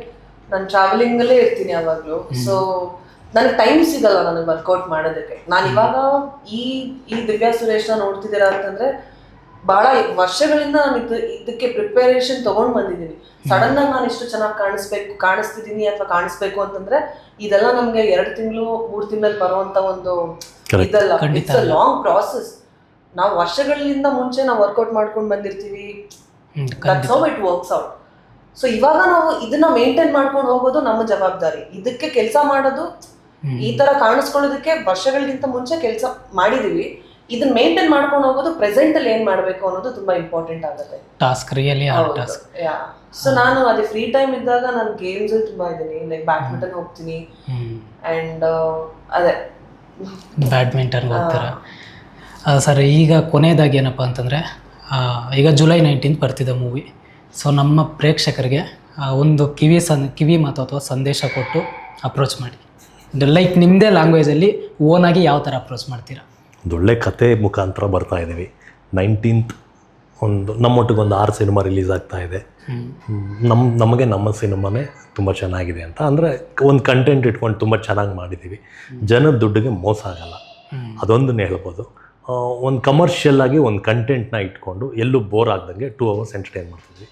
ನಾನು ಟ್ರಾವೆಲಿಂಗ್ ಅಲ್ಲೇ ಇರ್ತೀನಿ ಯಾವಾಗಲೂ. ಸೊ ನನಗೆ ಟೈಮ್ ಸಿಗಲ್ಲ ನನಗೆ ವರ್ಕೌಟ್ ಮಾಡೋದಕ್ಕೆ. ನಾನು ಇವಾಗ ಈ ಈ ದಿವ್ಯಾ ಸುರೇಶ್ನ ನೋಡ್ತಿದ್ದೀರಾ ಅಂತಂದ್ರೆ ಬಹಳ ವರ್ಷಗಳಿಂದ ನಾನು ಇದು ಇದಕ್ಕೆ ಪ್ರಿಪರೇಷನ್ ತಗೊಂಡ್ ಬಂದಿದ್ದೀನಿ. ಸಡನ್ ಆಗಿ ನಾನು ಇಷ್ಟು ಚೆನ್ನಾಗಿ ಕಾಣಿಸ್ಬೇಕು ಕಾಣಿಸ್ತಿದ್ದೀನಿ ಅಥವಾ ಕಾಣಿಸ್ಬೇಕು ಅಂತಂದ್ರೆ ಇದೆಲ್ಲ ನಮ್ಗೆ ಎರಡು ತಿಂಗಳು ಮೂರು ತಿಂಗಳಲ್ಲಿ ಬರುವಂತ ಒಂದು. ಇದಲ್ಲ. ಇಟ್ಸ್ ಅ ಲಾಂಗ್ ಪ್ರಾಸೆಸ್ ನಾವು ವರ್ಷಗಳಿಂದ ಮುಂಚೆ ನಾವು ವರ್ಕೌಟ್ ಮಾಡ್ಕೊಂಡು ಬಂದಿರ್ತೀವಿ. ಹ್ಮ್, that's how it works out so ಇವಾಗ ನಾವು ಇದನ್ನ ಮೇಂಟೈನ್ ಮಾಡ್ಕೊಂಡು ಹೋಗೋದು ನಮ್ಮ ಜವಾಬ್ದಾರಿ. ಇದಕ್ಕೆ ಕೆಲಸ ಮಾಡೋದು ಈ ತರ ಕಾಣಿಸ್ಕೊಳ್ಳೋದಕ್ಕೆ ವರ್ಷಗಳಿಗಿಂತ ಮುಂಚೆ ಕೆಲಸ ಮಾಡಿದೀವಿ. ಇದನ್ನ ಮೇಂಟೈನ್ ಮಾಡ್ಕೊಂಡು ಹೋಗೋದು ಪ್ರೆಸೆಂಟ್ ಅಲ್ಲಿ ಏನ್ ಮಾಡ್ಬೇಕು ಅನ್ನೋದು ತುಂಬಾ ಇಂಪಾರ್ಟೆಂಟ್ ಆಗುತ್ತೆ. ಟಾಸ್ಕ್ ರಿಯಲಿ ಟಾಸ್ಕ್ ಸೊ ನಾನು ಅದೇ ಫ್ರೀ ಟೈಮ್ ಇದ್ದಾಗ ನಾನು ಗೇಮ್ಸ್ ತುಂಬಾ ಇದ್ದೀನಿ. ಲೈಕ್ ಬ್ಯಾಡ್ಮಿಂಟನ್ ಹೋಗ್ತೀನಿ. ಅಂಡ್ ಅದೇ. ಬ್ಯಾಡ್ಮಿಂಟನ್ ಹೋಗ್ತೀರಾ? ಸರ್ ಈಗ ಕೊನೆಯದಾಗಿ ಏನಪ್ಪ ಅಂತಂದರೆ ಈಗ ಜುಲೈ ನೈನ್ಟೀನ್ ಬರ್ತಿದೆ ಮೂವಿ ಸೊ ನಮ್ಮ ಪ್ರೇಕ್ಷಕರಿಗೆ ಒಂದು ಕಿವಿ ಸನ್ ಕಿವಿ ಮಾತು ಅಥವಾ ಸಂದೇಶ ಕೊಟ್ಟು ಅಪ್ರೋಚ್ ಮಾಡಿ. ಲೈಕ್ ನಿಮ್ಮದೇ ಲ್ಯಾಂಗ್ವೇಜಲ್ಲಿ ಓನಾಗಿ ಯಾವ ಥರ ಅಪ್ರೋಚ್ ಮಾಡ್ತೀರಾ? ಒಂದು ಒಳ್ಳೆ ಕತೆ ಮುಖಾಂತರ ಬರ್ತಾ ಇದ್ದೀವಿ ನೈನ್ಟೀನ್ತ್ ಒಂದು ನಮ್ಮೊಟ್ಟಿಗೊಂದು ಆರು ಸಿನಿಮಾ ರಿಲೀಸ್ ಆಗ್ತಾ ಇದೆ. ನಮ್ಮ ನಮಗೆ ನಮ್ಮ ಸಿನಿಮಾನೇ ತುಂಬ ಚೆನ್ನಾಗಿದೆ ಅಂತ. ಅಂದರೆ ಒಂದು ಕಂಟೆಂಟ್ ಇಟ್ಕೊಂಡು ತುಂಬ ಚೆನ್ನಾಗಿ ಮಾಡಿದ್ದೀವಿ ಜನದ ದುಡ್ಡಿಗೆ ಮೋಸ ಆಗಲ್ಲ. ಅದೊಂದನ್ನು ಹೇಳ್ಬೋದು. ಒಂದು ಕಮರ್ಷಿಯಲ್ ಆಗಿ ಒಂದು ಕಂಟೆಂಟ್ನ ಇಟ್ಕೊಂಡು ಎಲ್ಲೂ ಬೋರ್ ಆಗ್ದಂಗೆ ಟೂ ಅವರ್ಸ್ ಎಂಟರ್ಟೈನ್ ಮಾಡ್ತಿದ್ವಿ.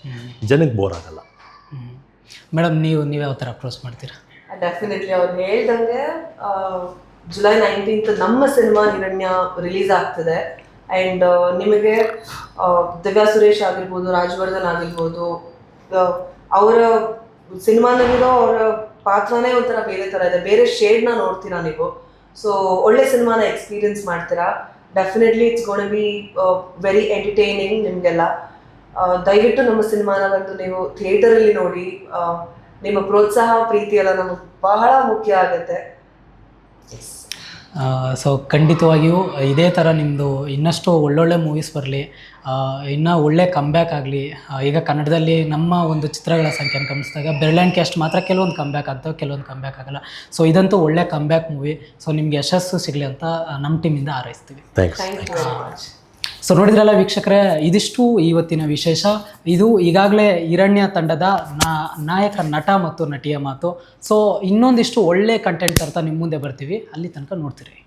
ಜನಕ್ಕೆ ಬೋರ್ ಆಗಲ್ಲ. ಮೇಡಮ್ ನೀವು ನೀವು ಯಾವ ಥರ ಅಪ್ರೋಚ್ ಮಾಡ್ತೀರಾ? ಡೆಫಿನೆಟ್ಲಿ ಅವ್ರು ಹೇಳ್ದಂಗೆ ಜುಲೈ ನೈನ್ಟೀನ್ತ್ ನಮ್ಮ ಸಿನಿಮಾ ಹಿರಣ್ಯ ರಿಲೀಸ್ ಆಗ್ತದೆ. ಆ್ಯಂಡ್ ನಿಮಗೆ ದಿವ್ಯಾ ಸುರೇಶ್ ಆಗಿರ್ಬೋದು ರಾಜವರ್ಧನ್ ಆಗಿರ್ಬೋದು ಅವರ ಸಿನಿಮಾನಲ್ಲಿರೋ ಅವರ ಪಾತ್ರನೇ ಒಂಥರ ಬೇರೆ ಥರ ಇದೆ. ಬೇರೆ ಶೇಡ್ನ ನೋಡ್ತೀರಾ ನೀವು? ಸೊ ಒಳ್ಳೆ ಸಿನಿಮಾನ ಎಕ್ಸ್ಪೀರಿಯನ್ಸ್ ಮಾಡ್ತೀರಾ? Definitely it's gonna be very entertaining ನಿಮಗೆಲ್ಲ. ದಯವಿಟ್ಟು ನಮ್ಮ ಸಿನಿಮಾನ ಬಂದು ನೀವು ಥಿಯೇಟರಲ್ಲಿ ನೋಡಿ ನಿಮ್ಮ ಪ್ರೋತ್ಸಾಹ ಪ್ರೀತಿ ಎಲ್ಲ ನಮಗೆ ಬಹಳ ಮುಖ್ಯ ಆಗುತ್ತೆ. ಸೊ ಖಂಡಿತವಾಗಿಯೂ ಇದೇ ಥರ ನಿಮ್ಮದು ಇನ್ನಷ್ಟು ಒಳ್ಳೊಳ್ಳೆ ಮೂವೀಸ್ ಬರಲಿ ಇನ್ನೂ ಒಳ್ಳೆ ಕಂಬ್ಯಾಕ್ ಆಗಲಿ ಈಗ ಕನ್ನಡದಲ್ಲಿ ನಮ್ಮ ಒಂದು ಚಿತ್ರಗಳ ಸಂಖ್ಯೆಯನ್ನು ಗಮನಿಸಿದಾಗ ಬೆರ್ಲ್ಯಾಂಡ್ ಕ್ಯಾಸ್ಟ್ ಮಾತ್ರ ಕೆಲವೊಂದು ಕಂಬ್ಯಾಕ್ ಆಗ್ತವೆ ಕೆಲವೊಂದು ಕಂಬ್ಯಾಕ್ ಆಗಲ್ಲ. ಸೊ ಇದಂತೂ ಒಳ್ಳೆ ಕಂಬ್ಯಾಕ್ ಮೂವಿ ಸೊ ನಿಮಗೆ ಯಶಸ್ಸು ಸಿಗಲಿ ಅಂತ ನಮ್ಮ ಟೀಮಿಂದ ಹಾರೈಸ್ತೀವಿ. Thanks thank you so much so ನೋಡಿದ್ರಲ್ಲ ವೀಕ್ಷಕರೇ, ಇದಿಷ್ಟು ಇವತ್ತಿನ ವಿಶೇಷ. ಇದು ಈಗಾಗಲೇ ಹಿರಣ್ಯ ತಂಡದ ನಾಯಕ ನಟ ಮತ್ತು ನಟಿಯ ಮಾತು. ಸೊ ಇನ್ನೊಂದಿಷ್ಟು ಒಳ್ಳೆ ಕಂಟೆಂಟ್ ತರ್ತಾ ನಿಮ್ಮ ಮುಂದೆ ಬರ್ತೀವಿ. ಅಲ್ಲಿ ತನಕ ನೋಡ್ತೀರಿ.